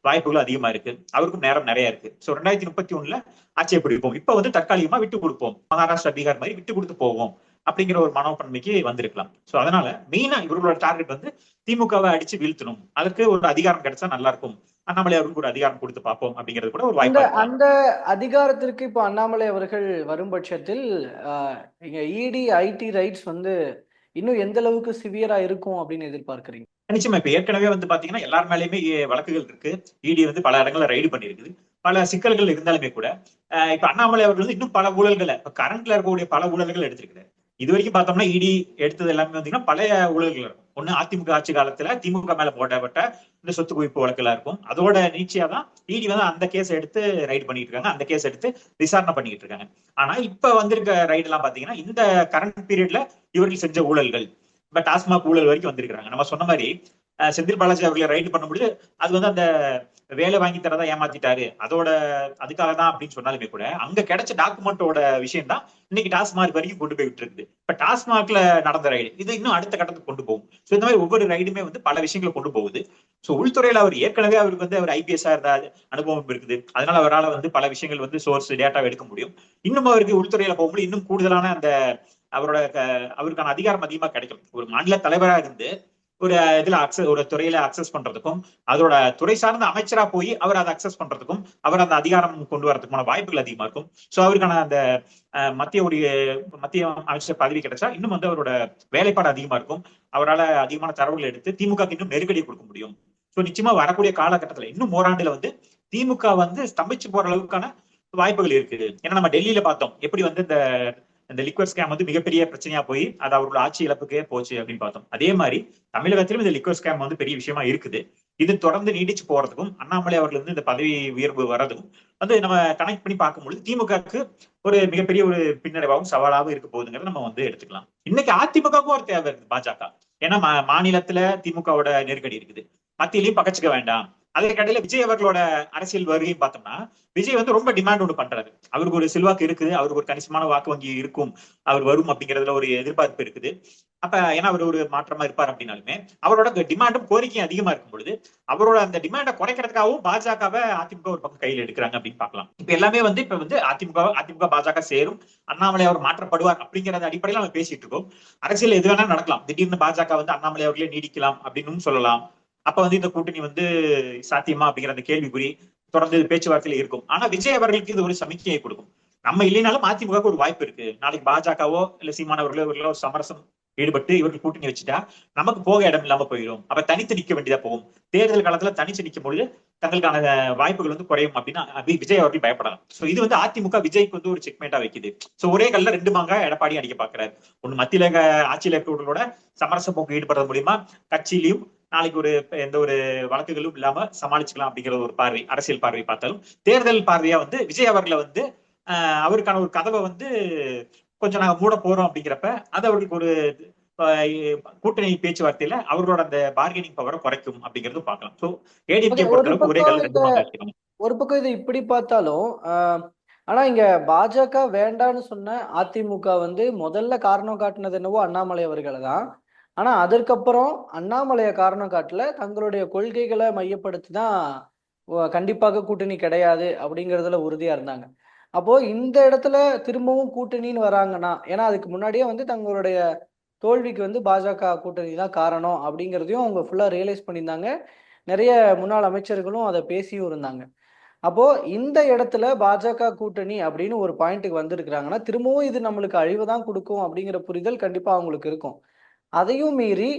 [SPEAKER 1] வாய்ப்புகளும் அதிகமா இருக்கு. அவருக்கும் நேரம் நிறைய இருக்கு. சோ ரெண்டாயிரத்தி முப்பத்தி ஒண்ணுல ஆட்சியை பிடிப்போம். இப்ப வந்து தற்காலிகமா விட்டு கொடுப்போம். மகாராஷ்டிரா பீகார் மாதிரி விட்டு கொடுத்து போவோம். அப்படிங்கிற ஒரு மனோபன்மைக்கு வந்திருக்கலாம். சோ அதனால மெயினா இவர்களோட டார்கெட் வந்து திமுகவை அடிச்சு வீழ்த்தணும். அதற்கு ஒரு அதிகாரம் கிடைச்சா நல்லா இருக்கும். அண்ணாமலை அவர்களுக்கு ஒரு அதிகாரம் கொடுத்து பார்ப்போம் அப்படிங்கிறது கூட ஒரு வாய்ப்பு
[SPEAKER 2] அந்த அதிகாரத்திற்கு இப்போ அண்ணாமலை அவர்கள் வரும் பட்சத்தில் இடி ஐடி ரைட்ஸ் வந்து இன்னும் எந்த அளவுக்கு சிவியரா இருக்கும் அப்படின்னு எதிர்பார்க்கறீங்க?
[SPEAKER 1] நிச்சயமா இப்ப ஏற்கனவே வந்து பாத்தீங்கன்னா எல்லார் மேலயுமே வழக்குகள் இருக்கு. இடி வந்து பல இடங்கள்ல ரைடு பண்ணிருக்குது. பல சிக்கல்கள் இருந்தாலுமே கூட இப்ப அண்ணாமலை அவர்கள் வந்து இன்னும் பல ஊழல்களை இப்ப கரண்ட்ல இருக்கக்கூடிய பல ஊழல்கள் எடுத்திருக்கிறார். இது வரைக்கும் பார்த்தோம்னா இடி எடுத்தது எல்லாமே வந்தீங்கன்னா பழைய ஊழல்கள் இருக்கும். ஒண்ணு அதிமுக ஆட்சி காலத்துல திமுக மேல போடப்பட்ட இந்த சொத்து குவிப்பு வழக்கெல்லாம் இருக்கும். அதோட நீட்சியா தான் இடி வந்து அந்த கேஸ் எடுத்து ரைடு பண்ணிட்டு இருக்காங்க. அந்த கேஸ் எடுத்து விசாரணை பண்ணிட்டு இருக்காங்க. ஆனா இப்ப வந்திருக்க ரைடு எல்லாம் பாத்தீங்கன்னா இந்த கரண்ட் பீரியட்ல இவர்கள் செஞ்ச ஊழல்கள். இப்ப டாஸ்மாக் ஊழல் வரைக்கும் வந்திருக்காங்க நம்ம சொன்ன மாதிரி செந்தில் பாலாஜி அவர்களை ரைடு பண்ணும்பொழுது அது வந்து அந்த வேலை வாங்கி தரதா ஏமாத்திட்டாரு. அதோட அதுக்காக தான் அப்படின்னு சொன்னாலுமே கூட அங்க கிடைச்ச டாக்குமெண்டோட விஷயம் தான் இன்னைக்கு டாஸ்மார்க் வரைக்கும் கொண்டு போய் விட்டுருக்குது. இப்ப டாஸ்மார்க்ல நடந்த ரைடு இது இன்னும் அடுத்த கட்டத்துக்கு கொண்டு போகும். ஸோ இந்த மாதிரி ஒவ்வொரு ரைடுமே வந்து பல விஷயங்களை கொண்டு போகுது. ஸோ உள்துறையில அவர் ஏற்கனவே அவருக்கு வந்து அவர் ஐபிஎஸ்ஆ இருந்த அனுபவம் இருக்குது. அதனால அவரால் வந்து பல விஷயங்கள் வந்து சோர்ஸ் டேட்டா எடுக்க முடியும். இன்னும் அவருக்கு உள்துறையில போகும்போது இன்னும் கூடுதலான அந்த அவரோட க- அவருக்கான அதிகாரம் அதிகமா கிடைக்கும். ஒரு மாநில தலைவரா இருந்து ஒரு இதுல அக்சஸ் ஒரு துறையில அக்சஸ் பண்றதுக்கும் அதோட துறை சார்ந்த அமைச்சரா போய் அவர் அதை அக்சஸ் பண்றதுக்கும் அவர் அந்த அதிகாரம் கொண்டு வரதுக்குமான வாய்ப்புகள் அதிகமா இருக்கும். சோ அவருக்கான அந்த அஹ், மத்திய உடைய மத்திய அமைச்சர் பதவி கிடைச்சா இன்னும் வந்து அவரோட வேலைப்பாடு அதிகமா இருக்கும். அவரால் அதிகமான தரவுகள் எடுத்து திமுக இன்னும் நெருக்கடி கொடுக்க முடியும். சோ நிச்சயமா வரக்கூடிய காலகட்டத்துல இன்னும் ஓராண்டுல வந்து திமுக வந்து ஸ்தம்பிச்சு போற அளவுக்கான வாய்ப்புகள் இருக்கு. ஏன்னா நம்ம டெல்லியில பார்த்தோம். எப்படி வந்து இந்த இந்த லிக்வர் ஸ்கேம் வந்து மிகப்பெரிய பிரச்சனையா போய் அது அவரோட ஆட்சி இழப்புக்கே போச்சு அப்படின்னு பார்த்தோம். அதே மாதிரி தமிழகத்திலும் இந்த லிக்வர் ஸ்கேம் வந்து பெரிய விஷயமா இருக்குது. இது தொடர்ந்து நீடிச்சு போறதுக்கும் அண்ணாமலை அவர்கள் வந்து இந்த பதவி உயர்வு வர்றதுக்கும் வந்து நம்ம கனெக்ட் பண்ணி பார்க்கும்பொழுது திமுகவுக்கு ஒரு மிகப்பெரிய ஒரு பின்னடைவாகவும் சவாலாகவும் இருக்க போகுதுங்கிறத நம்ம வந்து எடுத்துக்கலாம். இன்னைக்கு அதிமுகவுக்கும் ஒரு தேவை இருக்குது பாஜக. ஏன்னா மா- மாநிலத்துல திமுகவோட நெருக்கடி இருக்குது. மத்தியிலையும் பகச்சுக்க வேண்டாம். அதற்கிடையில விஜய் அவர்களோட அரசியல் வருகையும் பார்த்தோம்னா விஜய் வந்து ரொம்ப டிமாண்ட் ஒன்று பண்றாரு. அவருக்கு ஒரு செல்வாக்கு இருக்குது அவருக்கு ஒரு கணிசமான வாக்கு வங்கி இருக்கும் அவர் வரும் அப்படிங்கறதுல ஒரு எதிர்பார்ப்பு இருக்குது. அப்ப ஏன்னா அவர் ஒரு மாற்றமா இருப்பார் அப்படின்னாலுமே அவரோட டிமாண்டும் கோரிக்கையும் அதிகமா இருக்கும் பொழுது அவரோட அந்த டிமாண்டை குறைக்கிறதுக்காகவும் பாஜகவை அதிமுக ஒரு பக்கம் கையில் எடுக்கிறாங்க அப்படின்னு பாக்கலாம் இப்ப எல்லாமே வந்து இப்ப வந்து அதிமுக அதிமுக பாஜக சேரும் அண்ணாமலை அவர் மாற்றப்படுவார் அப்படிங்கறத அடிப்படையில் நம்ம பேசிட்டு இருக்கோம். அரசியல் எது வேணாலும் நடக்கலாம். திடீர்னு பாஜக வந்து அண்ணாமலை அவர்களே நீடிக்கலாம் அப்படின்னு சொல்லலாம். அப்ப வந்து இந்த கூட்டணி வந்து சாத்தியமா அப்படிங்கிற அந்த கேள்விக்குறி தொடர்ந்து பேச்சுவார்த்தையில இருக்கும். ஆனா விஜய் அவர்களுக்கு இது ஒரு சமிக்கையை கொடுக்கும். நம்ம இல்லைனாலும் அதிமுக ஒரு வாய்ப்பு இருக்கு. நாளைக்கு பாஜகவோ இல்ல சீமானவர்களோ இவர்களோ ஒரு சமரசம் ஈடுபட்டு இவர்கள் கூட்டணி வச்சுட்டா நமக்கு போக இடம் இல்லாம போயிடும் அப்ப தனித்து நிக்க வேண்டியதா போகும். தேர்தல் காலத்துல தனிச்சு நிக்கும் பொழுது தங்களுக்கான வாய்ப்புகள் வந்து குறையும் அப்படின்னா விஜய் அவர்கள் பயப்படலாம். சோ இது வந்து அதிமுக விஜய்க்கு வந்து ஒரு செக்மேட்டா வைக்குது. சோ ஒரே கல்ல ரெண்டு மாங்கா எடப்பாடி அடிக்க பாக்குறாரு. ஒண்ணு மத்தியில ஆட்சியில இருக்கிறவர்களோட சமரச போக்கு ஈடுபடுறது மூலியமா கட்சியிலையும் நாளைக்கு ஒரு எந்த ஒரு வழக்குகளும் இல்லாம சமாளிச்சுக்கலாம் அப்படிங்கிற ஒரு பார்வை அரசியல் பார்வை பார்த்தாலும் தேர்தல் பார்வையா வந்து விஜய் அவர்களை வந்து அவருக்கான ஒரு கதவை வந்து கொஞ்சம் நாங்க மூட போறோம் அப்படிங்கிறப்ப அது அவர்களுக்கு ஒரு கூட்டணி பேச்சுவார்த்தையில அவர்களோட அந்த பார்கெனிங் பவரை குறைக்கும் அப்படிங்கறது பார்க்கலாம் சோ ஏடிஎம்கே பொறுத்தளவுக்கு ஒரே அடிக்கிறாங்க.
[SPEAKER 2] ஒரு பக்கம் இது இப்படி பார்த்தாலும் ஆனா இங்க பாஜக வேண்டான்னு சொன்ன அதிமுக வந்து முதல்ல காரணம் காட்டினது என்னவோ அண்ணாமலை அவர்களை தான் ஆனா அதற்கப்புறம் அண்ணாமலையை காரணம் காட்டல தங்களுடைய கொள்கைகளை மையப்படுத்தி தான் கண்டிப்பாக கூட்டணி கிடையாது அப்படிங்கறதுல உறுதியா இருந்தாங்க. அப்போ இந்த இடத்துல திரும்பவும் கூட்டணின்னு வராங்கன்னா ஏன்னா அதுக்கு முன்னாடியே வந்து தங்களுடைய தோல்விக்கு வந்து பாஜக கூட்டணி தான் காரணம் அப்படிங்கிறதையும் அவங்க ஃபுல்லா ரியலைஸ் பண்ணியிருந்தாங்க. நிறைய முன்னாள் அமைச்சர்களும் அதை பேசியும் இருந்தாங்க. அப்போ இந்த இடத்துல பாஜக கூட்டணி அப்படின்னு ஒரு பாயிண்ட்டுக்கு வந்திருக்கிறாங்கன்னா திரும்பவும் இது நம்மளுக்கு அழிவு தான் கொடுக்கும் அப்படிங்கிற புரிதல் கண்டிப்பா அவங்களுக்கு இருக்கும். அதையும் மீறி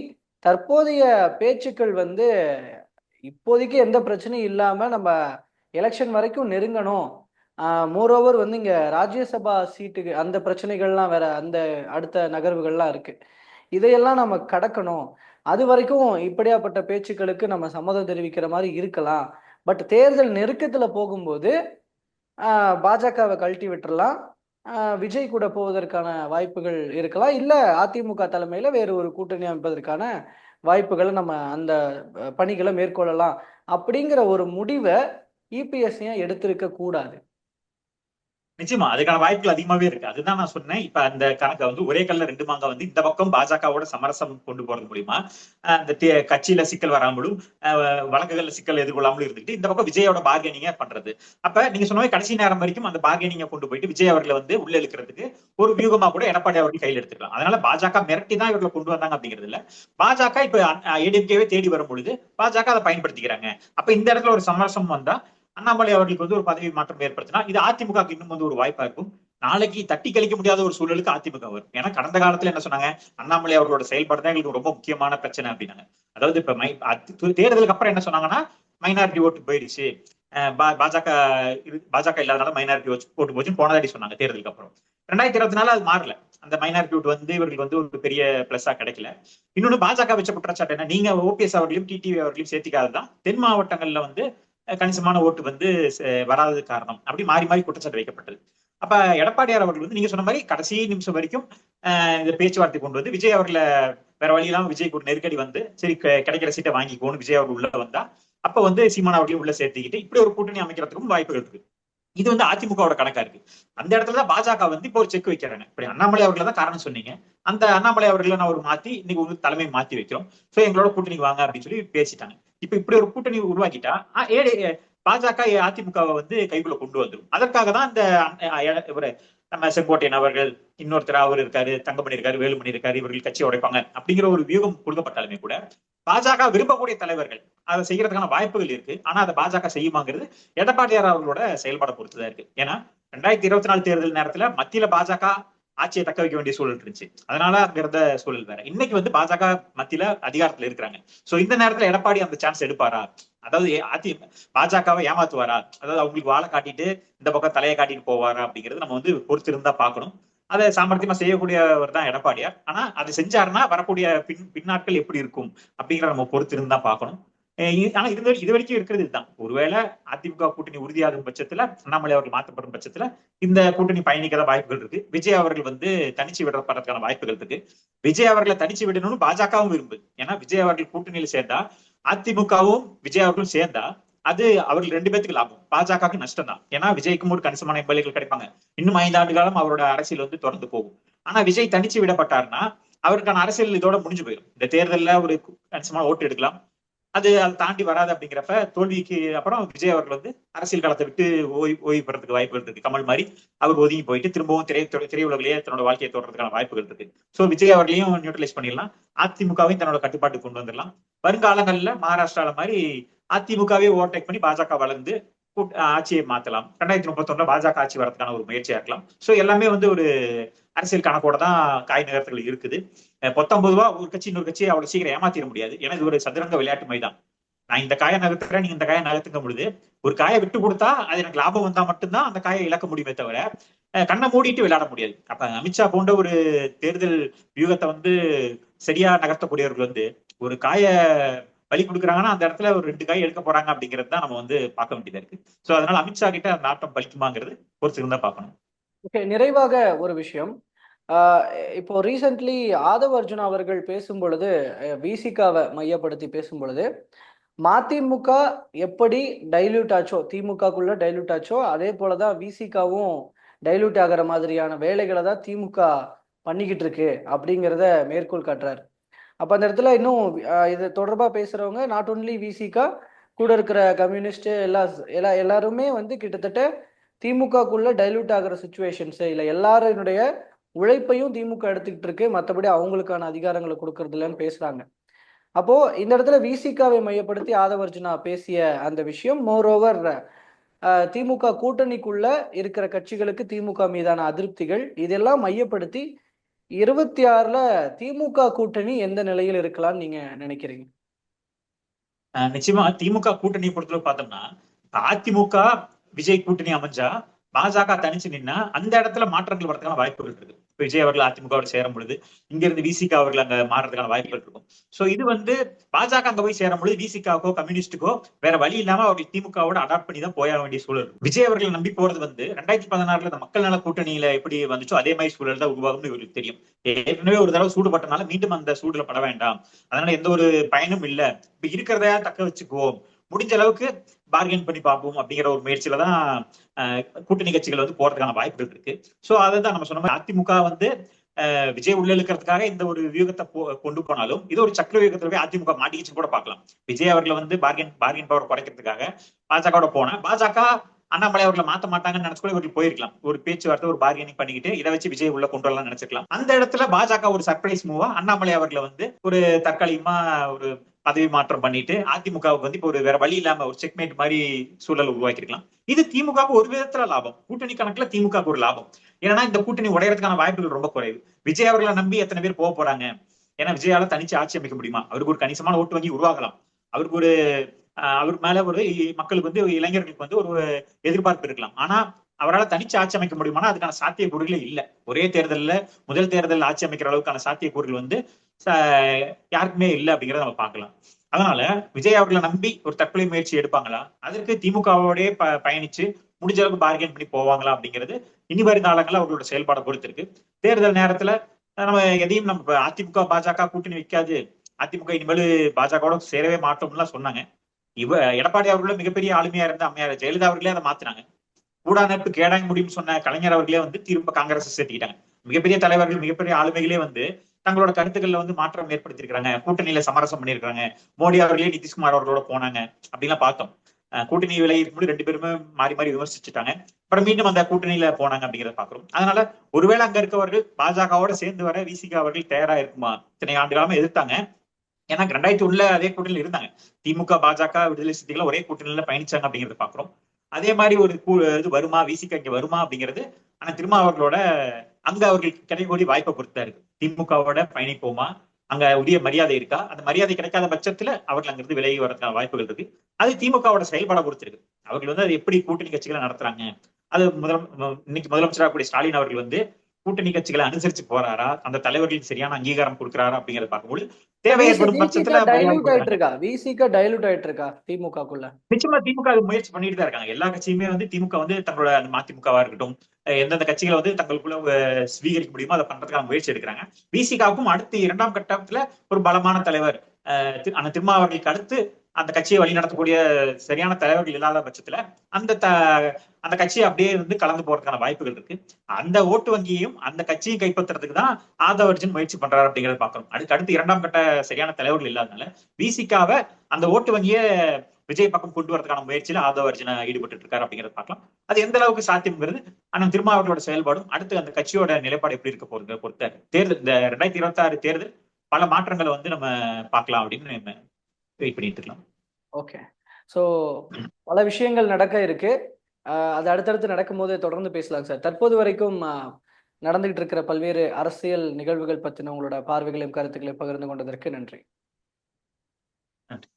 [SPEAKER 2] தற்போதைய பேச்சுக்கள் வந்து இப்போதைக்கு எந்த பிரச்சனையும் இல்லாமல் நம்ம எலெக்ஷன் வரைக்கும் நெருங்கணும். மோரோவர் வந்து இங்கே ராஜ்யசபா சீட்டுக்கு அந்த பிரச்சனைகள்லாம் வேற அந்த அடுத்த நகர்வுகள்லாம் இருக்கு. இதையெல்லாம் நம்ம கடக்கணும். அது வரைக்கும் இப்படியாப்பட்ட பேச்சுக்களுக்கு நம்ம சம்மதம் தெரிவிக்கிற மாதிரி இருக்கலாம். பட் தேர்தல் நெருக்கத்தில் போகும்போது பாஜகவை கழட்டி விட்டுறலாம். விஜய் கூட போவதற்கான வாய்ப்புகள் இருக்கலாம். இல்ல அதிமுக தலைமையில வேறு ஒரு கூட்டணி அமைப்பதற்கான வாய்ப்புகளை நம்ம அந்த பணிகளை மேற்கொள்ளலாம். அப்படிங்கிற ஒரு முடிவை இபிஎஸ் ஏன் எடுத்திருக்க கூடாது.
[SPEAKER 1] நிச்சயமா அதுக்கான வாய்ப்புகள் அதிகமாவே இருக்கு. அதுதான் நான் சொன்னேன். இப்ப அந்த கணக்கை வந்து ஒரே கல்ல ரெண்டு மாங்க வந்து இந்த பக்கம் பாஜகவோட சமரசம் கொண்டு போறது மூலியமா அந்த தே- கட்சியில சிக்கல் வராமலும் அஹ், வழக்குகள்ல சிக்கல் எதிர்கொள்ளாமலும் இருந்துட்டு இந்த பக்கம் விஜயோட பார்கெனிங்க பண்றது. அப்ப நீங்க சொன்ன கடைசி நேரம் வரைக்கும் அந்த பார்கெனிங்க கொண்டு போயிட்டு விஜய் அவர்களை வந்து உள்ள இழுக்கிறதுக்கு ஒரு வியூகமா கூட எடப்பாடி அவர்கள் கையில் எடுத்துக்கலாம். அதனால பாஜக மிரட்டி தான் இவர்களை கொண்டு வந்தாங்க அப்படிங்கிறது இல்ல. பாஜக இப்ப ஏடிஎம்கேவே தேடி வரும் பொழுது பாஜக அதை பயன்படுத்திக்கிறாங்க. அப்ப இந்த இடத்துல ஒரு சமரசம் வந்தா அண்ணாமலை அவர்களுக்கு வந்து ஒரு பதவி மாற்றம் ஏற்படுத்தினா இது அதிமுக இன்னும் வந்து ஒரு வாய்ப்பா இருக்கும். நாளைக்கு தட்டி கழிக்க முடியாத ஒரு சூழலுக்கு அதிமுக வரும். ஏன்னா கடந்த காலத்துல என்ன சொன்னாங்க? அண்ணாமலை அவர்களோட செயல்பாடு தான் எங்களுக்கு ரொம்ப முக்கியமான பிரச்சனை அப்படின்னாங்க. அதாவது இப்ப மை தேர்தலுக்கு அப்புறம் என்ன சொன்னாங்கன்னா மைனாரிட்டி ஓட்டு போயிடுச்சு. பா- பாஜக பாஜக இல்லாதனால மைனாரிட்டி ஓட்டு போச்சுன்னு போனதாடி சொன்னாங்க தேர்தலுக்கு அப்புறம். ரெண்டாயிரத்தி இருபத்தி நாலு அது மாறல. அந்த மைனாரிட்டி ஓட்டு வந்து இவர்களுக்கு வந்து ஒரு பெரிய பிளஸ்ஸா கிடைக்கல. இன்னொன்னு பாஜக வச்ச குற்றச்சாட்டு என்ன? நீங்க ஓபிஎஸ் அவர்களையும் டிடிவி அவர்களையும் சேர்த்திக்காததான் தென் மாவட்டங்கள்ல வந்து கணிசமான ஓட்டு வந்து வராதது காரணம். அப்படி மாறி மாறி குற்றச்சாட்டு வைக்கப்பட்டது. அப்ப எடப்பாடியார் அவர்கள் வந்து நீங்க சொன்ன மாதிரி கடைசி நிமிஷம் வரைக்கும் இந்த பேச்சுவார்த்தை கொண்டு வந்து விஜய் அவர்களை வேற வழி இல்லாம விஜய் கூட நெருக்கடி வந்து சரி கிடைக்கிற சீட்டை வாங்கிக்கோன்னு விஜய் அவர்கள் உள்ள வந்தா அப்ப வந்து சீமான் அவர்களையும் உள்ள சேர்த்துக்கிட்டு இப்படி ஒரு கூட்டணி அமைக்கிறதுக்கும் வாய்ப்புகள் இருக்கு. இது வந்து அதிமுகவோட கணக்கா இருக்கு. அந்த இடத்துல தான் பாஜக வந்து இப்போ ஒரு செக் வைக்கிறாங்க. இப்படி அண்ணாமலை அவர்களை தான் காரணம் சொன்னீங்க. அந்த அண்ணாமலை அவர்களை நான் ஒரு மாத்தி இன்னைக்கு ஒரு தலைமை மாத்தி வைக்கிறோம். சோ எங்களோட கூட்டணி வாங்க அப்படின்னு சொல்லி பேசிட்டாங்க. இப்ப இப்படி ஒரு கூட்டணி உருவாக்கிட்டா ஆ, பாஜக அதிமுகவை வந்து கைக்குள்ள கொண்டு வந்துரும். அதற்காக தான் இந்த இவரு நம்ம செங்கோட்டையன் அவர்கள் இன்னொருத்தர் அவர் இருக்காரு தங்கமணி இருக்காரு வேலுமணி இருக்காரு இவர்கள் கட்சி உடைப்பாங்க அப்படிங்கிற ஒரு வியூகம் கொடுக்கப்பட்டாலுமே கூட பாஜக விரும்பக்கூடிய தலைவர்கள் அதை செய்யறதுக்கான வாய்ப்புகள் இருக்கு. ஆனா அதை பாஜக செய்யுமாங்கிறது எடப்பாடியார் அவர்களோட செயல்பாடை பொறுத்துதான் இருக்கு. ஏன்னா ரெண்டாயிரத்தி இருபத்தி நாலு தேர்தல் நேரத்துல மத்தியில பாஜக ஆட்சியை தக்க வைக்க வேண்டிய சூழல் இருந்துச்சு. அதனால அங்க இருந்த சூழல் வேற. இன்னைக்கு வந்து பாஜக மத்தியில அதிகாரத்துல இருக்கிறாங்க. சோ இந்த நேரத்துல எடப்பாடி அந்த சான்ஸ் எடுப்பாரா? அதாவது அதி பாஜகவை ஏமாத்துவாரா? அதாவது அவங்களுக்கு வாழை காட்டிட்டு இந்த பக்கம் தலையை காட்டிட்டு போவாரா அப்படிங்கிறது நம்ம வந்து பொறுத்திருந்தா பார்க்கணும். அதை சாமர்த்தியமா செய்யக்கூடியவர் தான் எடப்பாடியார். ஆனா அதை செஞ்சாருன்னா வரக்கூடிய பின் பின்னாட்கள் எப்படி இருக்கும் அப்படிங்கிற நம்ம பொறுத்திருந்தா பார்க்கணும். ஆனா இது இது வரைக்கும் இருக்கிறது இதுதான். ஒருவேளை அதிமுக கூட்டணி உறுதியாகும் பட்சத்துல அண்ணாமலை அவர்கள் மாற்றப்படும் பட்சத்துல இந்த கூட்டணி பயணிக்கிற வாய்ப்புகள் இருக்கு. விஜய் அவர்கள் வந்து தனிச்சு விடப்படுறதுக்கான வாய்ப்புகள் இருக்கு. விஜய் அவர்களை தனிச்சு விடணும்னு பாஜகவும் விரும்புது. ஏன்னா விஜய் அவர்கள் கூட்டணியில் சேர்ந்தா அதிமுகவும் விஜய் அவர்களும் சேர்ந்தா அது அவர்கள் ரெண்டு பேத்துக்கு லாபம். பாஜகவுக்கு நஷ்டம் தான். ஏன்னா விஜய்க்கும் ஒரு கணிசமான எம்எல்ஏக்கள் கிடைப்பாங்க. இன்னும் ஐந்தாண்டு காலம் அவரோட அரசியல் வந்து தொடர்ந்து போகும். ஆனா விஜய் தனிச்சு விடப்பட்டாருன்னா அவருக்கான அரசியல் இதோட முடிஞ்சு போயிடும் இந்த தேர்தல்ல ஒரு கணிசமான ஓட்டு எடுக்கலாம். அது அதை தாண்டி வராது அப்படிங்கிறப்ப தோல்விக்கு அப்புறம் விஜய் அவர்கள் வந்து அரசியல் காலத்தை விட்டு ஓய்வு ஓய்வு பெறதுக்கு வாய்ப்புகள் இருக்கு கமல் மாதிரி அவர் ஒதுங்கி போயிட்டு திரும்பவும் திரை திரையுலகிலேயே தன்னோட வாழ்க்கையை தொடர்றதுக்கான வாய்ப்புகள் இருக்கு. ஸோ விஜய் அவர்களையும் நியூட்ரலைஸ் பண்ணிடலாம். அதிமுகவையும் தன்னோட கட்டுப்பாட்டுக்கு கொண்டு வந்துடலாம். வருங்காலங்கள்ல மகாராஷ்டிரால மாதிரி அதிமுகவே ஓவர்டேக் பண்ணி பாஜக வளர்ந்து ஆட்சியை மாத்தலாம். ரெண்டாயிரத்தி முப்பத்தொன்னுல பாஜக ஆட்சி வரதுக்கான ஒரு முயற்சியா இருக்கலாம். ஸோ எல்லாமே வந்து ஒரு அரசியல் கணக்கோட தான் காய் நகரத்துகள் இருக்குது. பத்தொன்பது ரூபா ஒரு கட்சி இன்னொரு கட்சி அவ்வளவு சீக்கிரம் ஏமாத்திட முடியாது. ஏன்னா இது ஒரு சதுரங்க விளையாட்டு மைதான். நான் இந்த காயை நகர்த்துறேன் நீங்க இந்த காயை நகர்த்துக்க முடியுது ஒரு காயை விட்டு கொடுத்தா அது எனக்கு லாபம் வந்தா மட்டும்தான் அந்த காயை இழக்க முடியுமே தவிர கண்ணை மூடிட்டு விளையாட முடியாது. அப்ப அமித்ஷா போன்ற ஒரு தேர்தல் வியூகத்தை வந்து சரியா நகர்த்தக்கூடியவர்கள் வந்து ஒரு காயை பலி கொடுக்குறாங்கன்னா அந்த இடத்துல ஒரு ரெண்டு காய் எடுக்க போறாங்க அப்படிங்கிறது தான் நம்ம வந்து பார்க்க வேண்டியதா இருக்கு. ஸோ அதனால அமித்ஷா கிட்ட அந்த ஆட்டம் பலிக்குமாங்கிறது ஒரு தான் பார்க்கணும்.
[SPEAKER 2] ஓகே நிறைவாக ஒரு விஷயம். இப்போ ரீசெண்ட்லி ஆதவ் அர்ஜுன் அவர்கள் பேசும் பொழுது விசிகாவை மையப்படுத்தி பேசும் பொழுது மதிமுக எப்படி டைல்யூட் ஆச்சோ திமுகக்குள்ள டைல்யூட் ஆச்சோ அதே போலதான் விசிகாவும் டைல்யூட் ஆகிற மாதிரியான வேலைகளை தான் திமுக பண்ணிக்கிட்டு இருக்கு அப்படிங்கிறத மேற்கோள் காட்டுறாரு. அப்ப அந்த இடத்துல இன்னும் இது தொடர்பா பேசுறவங்க நாட் ஒன்லி விசிகா கூட இருக்கிற கம்யூனிஸ்ட் எல்லா எல்லா எல்லாருமே வந்து கிட்டத்தட்ட திமுகக்குள்ள டைல்யூட் ஆகிற சுச்சுவேஷன்ஸ் இல்ல எல்லாருடைய உழைப்பையும் திமுக எடுத்துக்கிட்டு இருக்கு மற்றபடி அவங்களுக்கான அதிகாரங்களை கொடுக்கறது இல்லைன்னு பேசுறாங்க. அப்போ இந்த இடத்துல விசிகாவை மையப்படுத்தி ஆதவர்ஜுனா பேசிய அந்த விஷயம். மோரோவர் திமுக கூட்டணிக்குள்ள இருக்கிற கட்சிகளுக்கு திமுக மீதான அதிருப்திகள் இதெல்லாம் மையப்படுத்தி இருபத்தி ஆறுல திமுக கூட்டணி எந்த நிலையில் இருக்கலாம்னு நீங்க நினைக்கிறீங்க?
[SPEAKER 1] நிச்சயமா திமுக கூட்டணி பொறுத்தளவு பார்த்தோம்னா அதிமுக விஜய் கூட்டணி அமைஞ்சா பாஜக தனிச்சு நின்னா அந்த இடத்துல மாற்றங்கள் வரதுக்கான வாய்ப்புகள் இருக்கு இப்ப விஜய் அவர்கள் அதிமுகவோட சேரும் பொழுது இங்க இருந்து விசிகா அவர்கள் அங்க மாறுறதுக்கான வாய்ப்புகள் இருக்கும். சோ இது வந்து பாஜக அங்க போய் சேரும் பொழுது விசிகாவுக்கோ கம்யூனிஸ்டுக்கோ வேற வழி இல்லாம அவர்கள் திமுகவோட அடாப்ட் பண்ணி தான் போய வேண்டிய சூழல் விஜய் அவர்களை நம்பி போறது வந்து ரெண்டாயிரத்தி பதினாறுல இந்த மக்கள் நல கூட்டணியில எப்படி வந்துச்சோ அதே மாதிரி சூழல் தான் உருவாகும்னு இவருக்கு தெரியும். ஏற்கனவே ஒரு தடவை சூடுபட்டனால மீண்டும் அந்த சூடுல பட வேண்டாம். அதனால எந்த ஒரு பயனும் இல்ல. இப்ப இருக்கிறதையா தக்க வச்சுக்குவோம். முடிஞ்ச அளவுக்கு பார்கெயின் பண்ணி பார்ப்போம் அப்படிங்கிற ஒரு முயற்சியில தான் கூட்டணி கட்சிகள் வந்து போறதுக்கான வாய்ப்புகள் இருக்கு. சோ அதுதான் நம்ம சொன்ன மாதிரி அதிமுக வந்து விஜய் உள்ள இழுக்கிறதுக்காக இந்த ஒரு வியூகத்தை போ- கொண்டு போனாலும் இது ஒரு சக்கர வியூகத்துல போய் அதிமுக மாட்டிக்கிச்சு கூட பார்க்கலாம். விஜய் அவர்களை வந்து பார்கெயின் பார்கெயின் பவர் குறைக்கிறதுக்காக பாஜகவோட போனா பாஜக அண்ணாமலை அவர்களை மாத்த மாட்டாங்கன்னு நினைச்சு கூட இவர்கள் போயிருக்கலாம். ஒரு பேச்சுவார்த்தை ஒரு பார்கெனிங் பண்ணிக்கிட்டு இதை வச்சு விஜய் உள்ள கொண்டு வரலாம் நினைச்சிருக்கலாம். அந்த இடத்துல பாஜக ஒரு சர்ப்ரைஸ் மூவா அண்ணாமலை அவர்களை வந்து ஒரு தற்காலிகமா ஒரு பதவி மாற்றம் பண்ணிட்டு அதிமுகவுக்கு வந்து இப்போ ஒரு வேற வழி இல்லாம ஒரு செக்மேட் மாதிரி சூழல் உருவாக்கிருக்கலாம். இது திமுகவுக்கு ஒரு விதத்துல லாபம். கூட்டணி கணக்குல திமுகவுக்கு ஒரு லாபம். ஏன்னா இந்த கூட்டணி உடையறதுக்கான வாய்ப்புகள் ரொம்ப குறைவு. விஜய் அவர்களை நம்பி எத்தனை பேர் போக போறாங்க? ஏன்னா விஜயால தனிச்சு ஆட்சி அமைக்க முடியுமா? அவருக்கு ஒரு கணிசமான ஓட்டு வங்கி உருவாகலாம். அவருக்கு ஒரு அவர் மேல ஒரு மக்களுக்கு வந்து இளைஞர்களுக்கு வந்து ஒரு எதிர்பார்ப்பு இருக்கலாம். ஆனா அவரால் தனிச்சு ஆட்சி அமைக்க முடியுமானா அதுக்கான சாத்தியக்கூறுகளே இல்ல. ஒரே தேர்தல்ல முதல் தேர்தலில் ஆட்சி அமைக்கிற அளவுக்கான சாத்தியக்கூறுகள் வந்து யாருக்குமே இல்லை அப்படிங்கறத நம்ம பார்க்கலாம். அதனால விஜய் அவர்களை நம்பி ஒரு தற்கொலை முயற்சி எடுப்பாங்களா? அதற்கு திமுகவோடய ப பயணிச்சு முடிஞ்ச அளவுக்கு பார்கெயின் பண்ணி போவாங்களா அப்படிங்கிறது இனி வரும் காலங்களில் அவர்களோட செயல்பாடை பொறுத்து இருக்கு. தேர்தல் நேரத்துல நம்ம எதையும் நம்ம அதிமுக பாஜக கூட்டணி வைக்காது. அதிமுக இனிமேல் பாஜகவோட சேரவே மாட்டோம்லாம் சொன்னாங்க. இவ எடப்பாடி அவர்களும் மிகப்பெரிய ஆளுமையா இருந்த அம்மையார் ஜெயலலிதா அவர்களே அதை மாத்தினாங்க. கூடா நட்பு கேடாங்க முடியும்னு சொன்ன கலைஞர் அவர்களே வந்து திரும்ப காங்கிரஸ் சேர்த்துக்கிட்டாங்க. மிகப்பெரிய தலைவர்கள் மிகப்பெரிய ஆளுமைகளே வந்து தங்களோட கருத்துக்கள்ல வந்து மாற்றம் ஏற்படுத்தியிருக்காங்க கூட்டணியில சமரசம் பண்ணியிருக்காங்க மோடி அவர்களே நிதிஷ்குமார் அவர்களோட போனாங்க. அப்படிலாம் பார்த்தோம். கூட்டணி விலை இருக்கும்போது ரெண்டு பேருமே மாறி மாறி விமர்சிச்சுட்டாங்க. அப்புறம் மீண்டும் அந்த கூட்டணியில போனாங்க அப்படிங்கிறத பாக்குறோம் அதனால ஒருவேளை அங்க இருக்கவர்கள் பாஜகவோட சேர்ந்து வர விசிக அவர்கள் தயாரா இருக்குமா? இத்தனை ஆண்டு காலமா எதிர்த்தாங்க. ஏன்னா ரெண்டாயிரத்தி ஒண்ணுல அதே கூட்டணியில இருந்தாங்க. திமுக பாஜக விடுதலை சித்திகள் ஒரே கூட்டணியில பயணிச்சாங்க அப்படிங்கறத பாக்குறோம் அதே மாதிரி ஒரு கூ- இது வருமா? விசிக இங்க வருமா அப்படிங்கிறது ஆனா திரும்ப அவர்களோட அங்க அவர்களுக்கு கிடைக்கக்கூடிய வாய்ப்பை பொறுத்தா இருக்கு. திமுகவோட பயணிப்போமா? அங்க உரிய மரியாதை இருக்கா? அந்த மரியாதை கிடைக்காத பட்சத்துல அவர்கள் அங்கிருந்து விலகி வரதுக்கான வாய்ப்புகள் இருக்கு. அது திமுகவோட செயல்பாட பொறுத்து இருக்கு அவர்கள் வந்து அது எப்படி கூட்டணி கட்சிகளை நடத்துறாங்க? அது முதல் இன்னைக்கு முதலமைச்சராக கூடிய ஸ்டாலின் அவர்கள் வந்து கூட்டணி கட்சிகளை அனுசரிச்சு போறாரா? அந்த தலைவர்களுக்கு சரியான அங்கீகாரம் கொடுக்கிறாரா அப்படிங்கறத பார்க்கும்போது தேவை ஏற்படும் பட்சத்துல
[SPEAKER 2] டைலூட் ஆயிட்டு இருக்கா விசிக டைலூட் ஆயிட்டு இருக்கா திமுகக்குள்ள?
[SPEAKER 1] நிச்சயமா திமுக முயற்சி பண்ணிட்டு தான் இருக்காங்க. எல்லா கட்சியுமே வந்து திமுக வந்து தங்களோட மதிமுகவா இருக்கட்டும் எந்தெந்த கட்சிகளை வந்து தங்களுக்குள்ள அஹ், ஸ்வீகரிக்க முடியுமோ அதை பண்றதுக்கான முயற்சி எடுக்கிறாங்க. விசிகாவுக்கும் அடுத்து இரண்டாம் கட்டத்துல ஒரு பலமான தலைவர் அந்த திருமாவர்களுக்கு அடுத்து அந்த கட்சியை வழி நடத்தக்கூடிய சரியான தலைவர்கள் இல்லாத பட்சத்துல அந்த த அந்த கட்சி அப்படியே வந்து கலந்து போறதுக்கான வாய்ப்புகள் இருக்கு. அந்த ஓட்டு வங்கியையும் அந்த கட்சியை கைப்பற்றுறதுக்கு தான் ஆதவர்ஜன் முயற்சி பண்றாரு அப்படிங்கறத பாக்குறோம் அதுக்கு அடுத்து இரண்டாம் கட்ட சரியான தலைவர்கள் இல்லாதனால விசிகாவை அந்த ஓட்டு வங்கியை விஜய் பக்கம் கொண்டு வரதுக்கான முயற்சியில ஆதவ அர்ஜுனா ஈடுபட்டு இருக்காரு அப்படிங்கறத பார்க்கலாம். அது எந்த அளவுக்கு சாத்தியம்ங்கிறது ஆனால் திருமாவளவனோட செயல்பாடும் அடுத்து அந்த கட்சியோட நிலைப்பாடு எப்படி இருக்க போறது பொறுத்த தேர்தல் இந்த ரெண்டாயிரத்தி இருபத்தி ஆறு தேர்தல் பல மாற்றங்களை வந்து நம்ம பார்க்கலாம் அப்படின்னு வெயிட் பண்ணிட்டு இருக்கலாம்.
[SPEAKER 2] ஓகே. ஸோ பல விஷயங்கள் நடக்க இருக்கு. அது அடுத்தடுத்து நடக்கும்போது தொடர்ந்து பேசலாம் சார். தற்போது வரைக்கும் நடந்துகிட்டு இருக்கிற பல்வேறு அரசியல் நிகழ்வுகள் பற்றின உங்களோட பார்வைகளையும் கருத்துக்களையும் பகிர்ந்து கொண்டதற்கு நன்றி.
[SPEAKER 1] நன்றி.